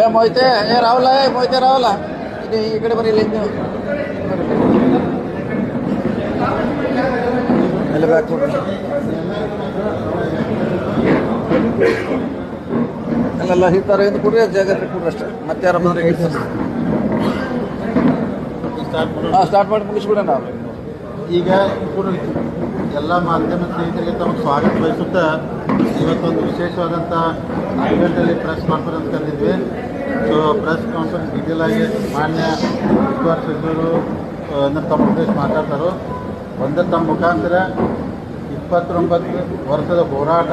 ಏ ಮೋಯ್ತೆ ಏ ರಾಹುಲ ಏ ಮೋಯ್ತೆ ರಾಹುಲ. ಇದು ಈ ಕಡೆ ಬರೀ ಇಲ್ಲಿ ಅಲ್ಲೆಲ್ಲ ಹಿಡ್ತಾರ ಎಂದು ಕೂಡ ಜಾಗ್ರತೆ ಕೂಡ ಅಷ್ಟೇ. ಮತ್ತೆ ಯಾರು ಬಂದ್ರೆ ಹಾ ಸ್ಟಾರ್ಟ್ ಮಾಡಿ ಮುಗಿಸ್ಬಿಡೋಣ. ಈಗ ಎಲ್ಲ ಮಾಧ್ಯಮ ಸ್ನೇಹಿತರಿಗೆ ತಮಗೆ ಸ್ವಾಗತ ಬಯಸುತ್ತಾ ಇವತ್ತೊಂದು ವಿಶೇಷವಾದಂಥ ಇವೆಂಟಲ್ಲಿ ಪ್ರೆಸ್ ಕಾನ್ಫರೆನ್ಸ್ ಕರೆದಿದ್ವಿ. ಸೊ ಪ್ರೆಸ್ ಕಾನ್ಫರೆನ್ಸ್ ಡೀಟೇಲ್ ಆಗಿ ಮಾನ್ಯ ಕುಮಾರ್ ಸಚಿವರು ಅಂದ್ರೆ ತಮ್ಮ ಉದ್ದೇಶ ಮಾತಾಡ್ತಾರೋ, ಒಂದೇ ತಮ್ಮ ಮುಖಾಂತರ ಇಪ್ಪತ್ತೊಂಬತ್ತು ವರ್ಷದ ಹೋರಾಟ,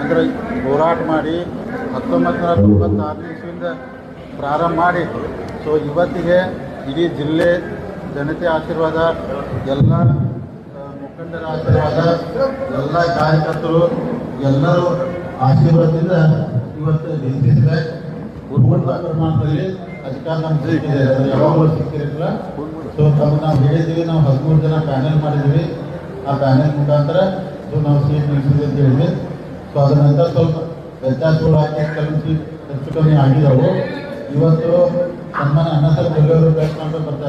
ಅಂದರೆ ಹೋರಾಟ ಮಾಡಿ ಹತ್ತೊಂಬತ್ತು ನೂರ ತೊಂಬತ್ತಾರನೇ ಇಸ್ವಿಯಿಂದ ಪ್ರಾರಂಭ ಮಾಡಿ. ಸೊ ಇವತ್ತಿಗೆ ಇಡೀ ಜಿಲ್ಲೆ ಜನತೆ ಆಶೀರ್ವಾದ, ಎಲ್ಲ ಮುಖಂಡರ ಆಶೀರ್ವಾದ, ಎಲ್ಲ ಕಾರ್ಯಕರ್ತರು, ಎಲ್ಲರೂ ಆಶೀರ್ವಾದದಿಂದ ಇವತ್ತು ನಿಂತಿದ್ದಾರೆ. ಉರ್ಮುಂಡ ಪ್ರಮಾಣದಲ್ಲಿ ಅಧಿಕಾರ ನಮ್ಗೆ ಸಿಕ್ಕಿದೆ. ಯಾವಾಗಲೂ ಸಿಕ್ಕಿರಲಿಲ್ಲ. ಸೊ ತಮ್ಮ ನಾವು ಹೇಳಿದ್ದೀವಿ, ನಾವು ಹದಿಮೂರು ಜನ ಪ್ಯಾನೆಲ್ ಮಾಡಿದ್ದೀವಿ. ಆ ಪ್ಯಾನೆಲ್ ಮುಖಾಂತರ ಸೊ ನಾವು ಸೀಟ್ ನಿಲ್ಲಿಸಿದೆ ಅಂತ ಹೇಳಿದೆ ಸೊ ಅದರ ನಂತರ ಸ್ವಲ್ಪ ವ್ಯತ್ಯಾಸಗಳು ಹಾಕಿ ಕಲಿಸಿ ಹೆಚ್ಚು ಕಮ್ಮಿ ಆಗಿದ್ದಾವೆ. ಇವತ್ತು ಸನ್ಮಾನ್ಯ ಅನ್ನ ಸರ್ ಬೆಂಗಳೂರು ಪ್ರಯತ್ನ ಮಾಡ್ತಾ ಬರ್ತಾ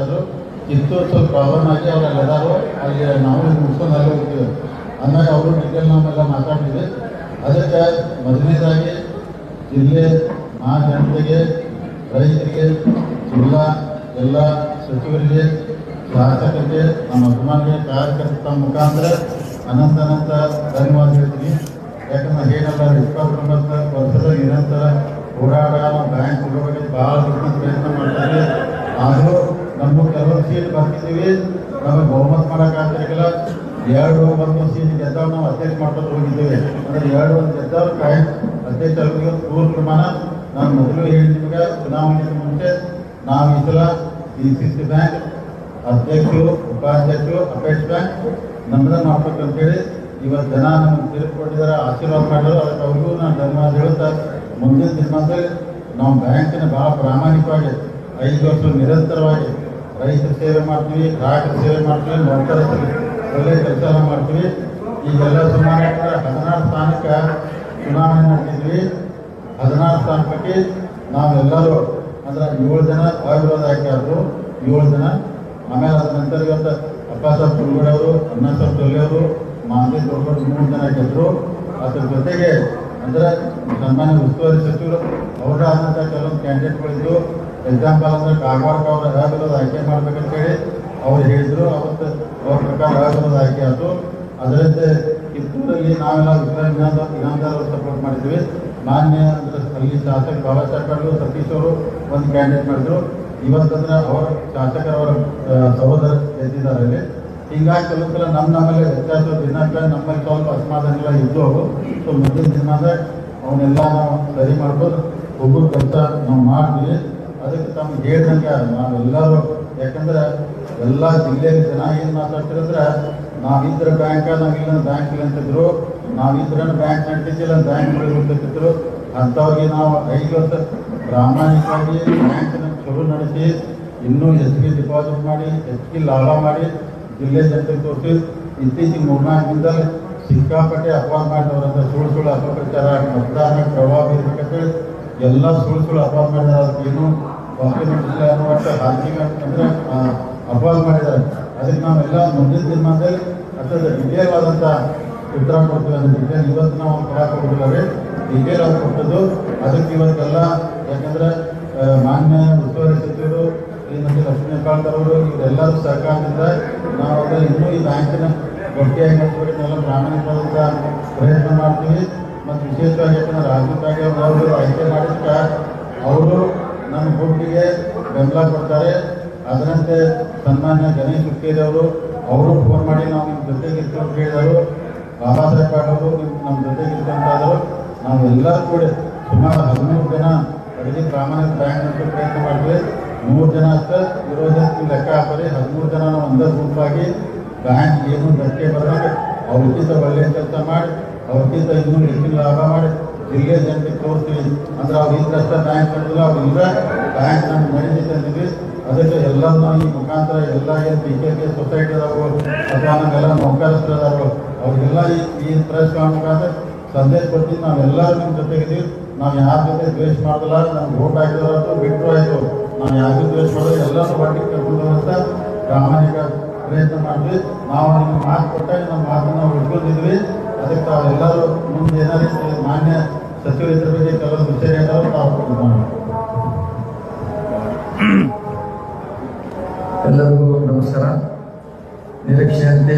ಕಿತ್ತೂರು ಸ್ವಲ್ಪ ಪ್ರಾಬ್ಲಮ್ ಆಗಿ ಅವ್ರು ಎಲ್ಲರೂ ಅಲ್ಲಿ ನಾವು ಮುಗಿಸ್ಕೊಂಡು ಅಲ್ಲಿ ಹೋಗ್ತೀವಿ ಆಮೇಲೆ ಅವರು ಡೀಟೇಲ್ ನಾವೆಲ್ಲ ಮಾತಾಡ್ತೀವಿ ಅದಕ್ಕೆ ಮೊದಲನೇದಾಗಿ ಜಿಲ್ಲೆ ಆ ಜನತೆಗೆ ರೈತರಿಗೆ, ಜಿಲ್ಲಾ ಎಲ್ಲ ಸಚಿವರಿಗೆ, ಶಾಸಕರಿಗೆ, ನಮ್ಮ ಅಭಿಮಾನಿಗೆ ಕಾರ್ಯಕರ್ತ ಮುಖಾಂತರ ಅನಂತ ಅನಂತ ಧನ್ಯವಾದ ಹೇಳ್ತೀನಿ. ಯಾಕಂದ್ರೆ ಏನಲ್ಲ ಇಪ್ಪತ್ತೊಂಬತ್ತು ವರ್ಷದ ನಿರಂತರ ಹೋರಾಟ, ಬ್ಯಾಂಕ್ ಭಾಳ ದೊಡ್ಡ ಪ್ರಯತ್ನ ಮಾಡ್ತಾರೆ ಆದರೂ ನಮ್ಮ ಕೆಲವರು ಸೀಟ್ ಬರ್ತಿದ್ದೀವಿ. ನಮಗೆ ಬಹುಮತ ಮಾಡೋಕ್ಕಾಗ್ತಿರ್ಲಿಲ್ಲ ಎರಡು ಒಂದು ಸೀಟ್ ಗೆದ್ದವ್ ನಾವು ಅಧ್ಯಕ್ಷ ಮಾಡ್ಕೊಂಡು ಹೋಗಿದ್ದೇವೆ. ಅಂದರೆ ಎರಡು ಒಂದು ಗೆದ್ದವ್ರು ಕಾಯ್ ಅಧ್ಯಕ್ಷರಿಗೆ ಪ್ರಮಾಣ. ನಾನು ಮೊದಲು ಹೇಳಿ ನಿಮಗೆ ಚುನಾವಣೆಗೆ ಮುಂಚೆ ನಾವು ಈ ಸಲ ಡಿ ಸಿ ಸಿ ಬ್ಯಾಂಕ್ ಅಧ್ಯಕ್ಷರು, ಉಪಾಧ್ಯಕ್ಷರು, ಅಪೇಕ್ಷ ಬ್ಯಾಂಕ್ ನಮ್ಮದ ಮಾಡ್ಬೇಕಂತೇಳಿ ಇವತ್ತು ಜನ ನಮಗೆ ತಿಳ್ಕೊಂಡಿದ್ದಾರೆ ಆಶೀರ್ವಾದ ಮಾಡಿದ್ರು. ಅದಕ್ಕೆ ಅವ್ರಿಗೂ ನಾನು ಧನ್ಯವಾದ ಹೇಳ್ತಾ ಮುಂದಿನ ದಿನದಲ್ಲಿ ನಾವು ಬ್ಯಾಂಕಿನ ಭಾಳ ಪ್ರಾಮಾಣಿಕವಾಗಿ ಐದು ವರ್ಷ ನಿರಂತರವಾಗಿ ರೈತರ ಸೇವೆ ಮಾಡ್ತೀವಿ, ಗ್ರಾಹಕರ ಸೇವೆ ಮಾಡ್ತೀವಿ ನೌಕರ ಸೇವೆ, ಒಳ್ಳೆ ಕೆಲಸ ಮಾಡ್ತೀವಿ. ಈಗೆಲ್ಲ ಸುಮಾರು ಹದಿನಾರು ಸ್ಥಾನಕ್ಕೆ ಚುನಾವಣೆ ನಡೆಸಿದ್ವಿ ಹದಿನಾರು ಸ್ಥಾನಕ್ಕೆ ನಾವೆಲ್ಲರೂ ಅಂದ್ರೆ ಏಳು ಜನ ಅವಿರೋಧ ಹಾಕಿದ್ರು ಏಳು ಜನ. ಆಮೇಲೆ ಅದ ನಂತರ ಇವತ್ತು ಅಪ್ಪ ಸಾಹೇಬ್ ತುಳ್ಗಡೆ ಅವರು ಅಣ್ಣ ಸಾಹೇಬ್ ತೊಲೆ ಅವರು ಮಾಂದಿ ತೊಳ್ಕೊಂಡು ಮೂರು ಜನ ಹಾಕಿದ್ರು ಅದ್ರ ಜೊತೆಗೆ ಅಂದ್ರೆ ಸನ್ಮಾನ್ಯ ಉಸ್ತುವಾರಿ ಸಚಿವರು ಅವರಾದಂಥ ಕೆಲವೊಂದು ಕ್ಯಾಂಡಿಡೇಟ್ಗಳಿದ್ದು ಎಕ್ಸಾಂಪಲ್ ಅಂದ್ರೆ ಕಾಗವಾಡಕ್ಕೆ ಅವ್ರ ಹೇಳಿರೋದು ಆಯ್ಕೆ ಮಾಡ್ಬೇಕಂತೇಳಿ ಅವ್ರು ಹೇಳಿದ್ರು. ಅವತ್ತು ಅವ್ರ ಪ್ರಕಾರ ಹೇಳಿರೋದು ಆಯ್ಕೆ ಆಯ್ತು ಅದರಂತೆ ಕಿತ್ತೂರಲ್ಲಿ ನಾವೆಲ್ಲ ವಿಕ್ರಮ್ ಇನಾಮದಾರ್ ಇನಾಮದಾರ್ ಅವರು ಸಪೋರ್ಟ್ ಮಾಡಿದ್ವಿ. ಮಾನ್ಯ ಅಲ್ಲಿ ಶಾಸಕ ಬಾಬಾ ಸಾಹೇಬ್ ಸತೀಶ್ ಅವರು ಒಂದು ಕ್ಯಾಂಡಿಡೇಟ್ ಮಾಡಿದ್ರು. ಇವತ್ತಂದ್ರೆ ಅವರ ಶಾಸಕರವರ ಸಹೋದರ ಗೆದ್ದಿದ್ದಾರೆ ಅಲ್ಲಿ. ಹಿಂಗಾಗಿ ಕೆಲವು ಸಲ ನಮ್ಮ ನಮ್ಮಲ್ಲಿ ವ್ಯತ್ಯಾಸ ದಿನಾಂಕ ನಮ್ಮಲ್ಲಿ ಸ್ವಲ್ಪ ಎಲ್ಲ ಇದ್ದು ಸೊ ಮುಂದಿನ ದಿನದಾಗ ಅವನ್ನೆಲ್ಲ ನಾವು ಸರಿ ಮಾಡ್ಬೋದು. ಒಬ್ಬರು ಕೆಲಸ ನಾವು ಮಾಡ್ತೀವಿ. ಅದಕ್ಕೆ ತಮ್ಗೆ ನಾವು ನಾವೆಲ್ಲರೂ ಯಾಕಂದ್ರೆ ಎಲ್ಲ ಜಿಲ್ಲೆಯಲ್ಲಿ ಜನ ಏನು ಮಾತಾಡ್ತಿರಂದ್ರೆ, ನಾವಿದ್ರ ಬ್ಯಾಂಕ್ ನಾವಿಲ್ಲ ಬ್ಯಾಂಕ್ ಇಲ್ಲ ಅಂತಿದ್ರು, ನಾವಿದ್ರ ಬ್ಯಾಂಕ್ ನಡ್ತಿದ್ದಿಲ್ಲ ಬ್ಯಾಂಕ್ ಅಂತಿದ್ರು ಅಂಥವ್ರಿಗೆ ನಾವು ಐದು ವರ್ಷ ಪ್ರಾಮಾಣಿಕವಾಗಿ ಬ್ಯಾಂಕ್ ಚಲೋ ನಡೆಸಿ, ಇನ್ನೂ ಹೆಚ್ಚಿಗೆ ಡಿಪಾಸಿಟ್ ಮಾಡಿ, ಹೆಚ್ಚಿಗೆ ಲಾಭ ಮಾಡಿ, ಜಿಲ್ಲೆ ಜನತೆ ತೋರಿಸಿ, ಇತ್ತೀಚೆಗೆ ಮೂರ್ನಾಲ್ಕು ದಿನದಲ್ಲಿ ಸಿಕ್ಕಾಪಟ್ಟೆ ಅಪವಾದ ಮಾಡಿದವರಂತ ಸುಳ್ಳು ಸುಳ್ಳು ಅಪಪ್ರಚಾರ, ಮತದಾನ ಪ್ರಭಾವ ಇರ್ಬೇಕಂತೇಳಿ ಎಲ್ಲ ಸುಳ್ಳು ಸುಳ್ಳು ಅಪವಾದ ಮಾಡಿದ ಏನು ಇಲ್ಲ ಅನ್ನೋ ಹಾಕಿಂಗ್ ಅಂದ್ರೆ ಅಪವಾದ ಮಾಡಿದ್ದಾರೆ ಅದಕ್ಕೆ ನಾವೆಲ್ಲ ಮುಂದಿನ ದಿನಮಾನದಲ್ಲಿ ಅಷ್ಟೊಂದು ಡಿಟೇಲ್ ಆದಂಥ ಉತ್ತರ ಕೊಡ್ತೀವಿ ಅಂದ್ರೆ ಇವತ್ತು ನಾವು ಕೊಡಕ್ಕೆ ಹೋಗಿದ್ದಾರೆ ಡಿಟೇಲ್ ಆಗಿ ಕೊಟ್ಟದ್ದು ಅದಕ್ಕೆ ಇವತ್ತೆಲ್ಲ ಯಾಕಂದ್ರೆ ಮಾನ್ಯ ಉಸ್ತುವಾರಿ ಸಚಿವರು ಈ ನಮ್ಮ ಲಕ್ಷ್ಮೀ ಅವರು ಇವರೆಲ್ಲರೂ ಸರ್ಕಾರದಿಂದ ನಾವು ಅದರ ಇನ್ನೂ ಈ ಬ್ಯಾಂಕಿನ ಗಟ್ಟಿಯಾಗಿ ನಡೆಸಬೇಕನ್ನೆಲ್ಲ ಪ್ರಾಮಾಣಿಕವಾದಂಥ ಪ್ರಯತ್ನ ಮಾಡ್ತೀವಿ ಮತ್ತು ವಿಶೇಷವಾಗಿ ಯಾಕಂದ್ರೆ ರಾಜೀವ್ ಗಾಡಿ ಅವರು ಆಯ್ಕೆ ಮಾಡಿದ್ದ ಅವರು ನಮ್ಮ ಗುಂಪಿಗೆ ಬೆಂಬಲ ಕೊಡ್ತಾರೆ. ಅದರಂತೆ ಸನ್ಮಾನ್ಯ ಗಣೇಶ್ ಹುಕ್ಕೇರಿ ಅವರು ಫೋನ್ ಮಾಡಿ ನಾವು ನಿಮ್ಮ ಜೊತೆಗೆ ಇರ್ಕೊಂಡು ಹೇಳಿದರು. ಬಾಬಾ ಸಾಹೇಬ್ ಅವರು ನಿಮ್ಮ ನಮ್ಮ ಜೊತೆಗೆ ನಾವು ಎಲ್ಲರೂ ಕೂಡ ಸುಮಾರು ಹದಿಮೂರು ಜನ ಅಡುಗೆ ಪ್ರಾಮಾಣಿಕ ಬ್ಯಾಂಕ್ ಅಂತ ಪ್ರಯತ್ನ ಮಾಡಿದ್ವಿ ಮೂರು ಜನ ಅಷ್ಟೇ ನೀವು ಲೆಕ್ಕ ಹಾಕೋರಿ. ಹದಿಮೂರು ಜನ ನಾವು ಒಂದೇ ಗುಂಪಾಗಿ ಬ್ಯಾಂಕ್ ಏನು ಧಕ್ಕೆ ಬರಬೇಕು ಅವ್ರಿಗಿಂತ ಒಳ್ಳೆಯ ಕೆಲಸ ಮಾಡಿ ಅವ್ರಿಗಿಂತ ಇನ್ನೂ ಹೆಚ್ಚಿನ ಲಾಭ ಮಾಡಿ. ಜಿಲ್ಲೆ ಜನಕ್ಕೆ ತೋರಿಸ್ತೀವಿ ಅಂದ್ರೆ ಅವ್ರು ಇದ್ದಷ್ಟ ಬ್ಯಾಂಕ್ ಮಾಡಿದ್ರು ಅವ್ರು ಇಲ್ಲ ಬ್ಯಾಂಕ್ ನಮ್ಗೆ ನಡೀತೈತೆ ಅಂದಿದ್ವಿ ಅದಕ್ಕೆ ಎಲ್ಲರನ್ನ ಈ ಮುಖಾಂತರ ಎಲ್ಲ ಏನು ಪಿ ಕೆ ಕೆ ಸೊಸೈಟಿ ಅದಾವು ಅಥವಾ ನಮ್ಮೆಲ್ಲ ನೌಕರಸ್ಥರು ಅದಾವು ಅವ್ರಿಗೆಲ್ಲ ಈ ಪ್ರೆಸ್ ಮುಖಾಂತರ ಸಂದೇಶ ಕೊಡ್ತೀವಿ ನಾವೆಲ್ಲರೂ ನಿಮ್ಮ ಜೊತೆಗಿದ್ದೀವಿ ನಾವು ಯಾರ ಜೊತೆ ದ್ವೇಷ ಮಾಡೋದಿಲ್ಲ ನಮ್ಗೆ ಓಟ್ ಹಾಕಿದ್ರು ಬಿಟ್ಟರು ಆಯಿತು. ನಾವು ಯಾರಿಗೂ ದ್ವೇಷ ಮಾಡೋದು ಎಲ್ಲರೂ ಒಟ್ಟಿಗೆ ಕರ್ಕೊಂಡು ಅಂತ ಪ್ರಾಮಾಣಿಕ ಪ್ರಯತ್ನ ಮಾಡಿದ್ವಿ ನಾವು ನಿಮ್ಗೆ ಮಾತು ಕೊಟ್ಟಾಗ ನಮ್ಮ ಮಾತನ್ನು ನಾವು ಇಟ್ಕೊಂಡಿದ್ವಿ ಅದಕ್ಕೆ ತಾವೆಲ್ಲರೂ ಮುಂದೆ ಏನಾದ್ರು ಮಾನ್ಯ ಸಚಿವರು ಇದ್ರ ಬಗ್ಗೆ ಕೆಲವು ವಿಚಾರ ಏನಾದ್ರು ತಾವು ಕೊಟ್ಟಿದ್ದಾನೆ ಎಲ್ಲರಿಗೂ ನಮಸ್ಕಾರ. ನಿರೀಕ್ಷೆಯಂತೆ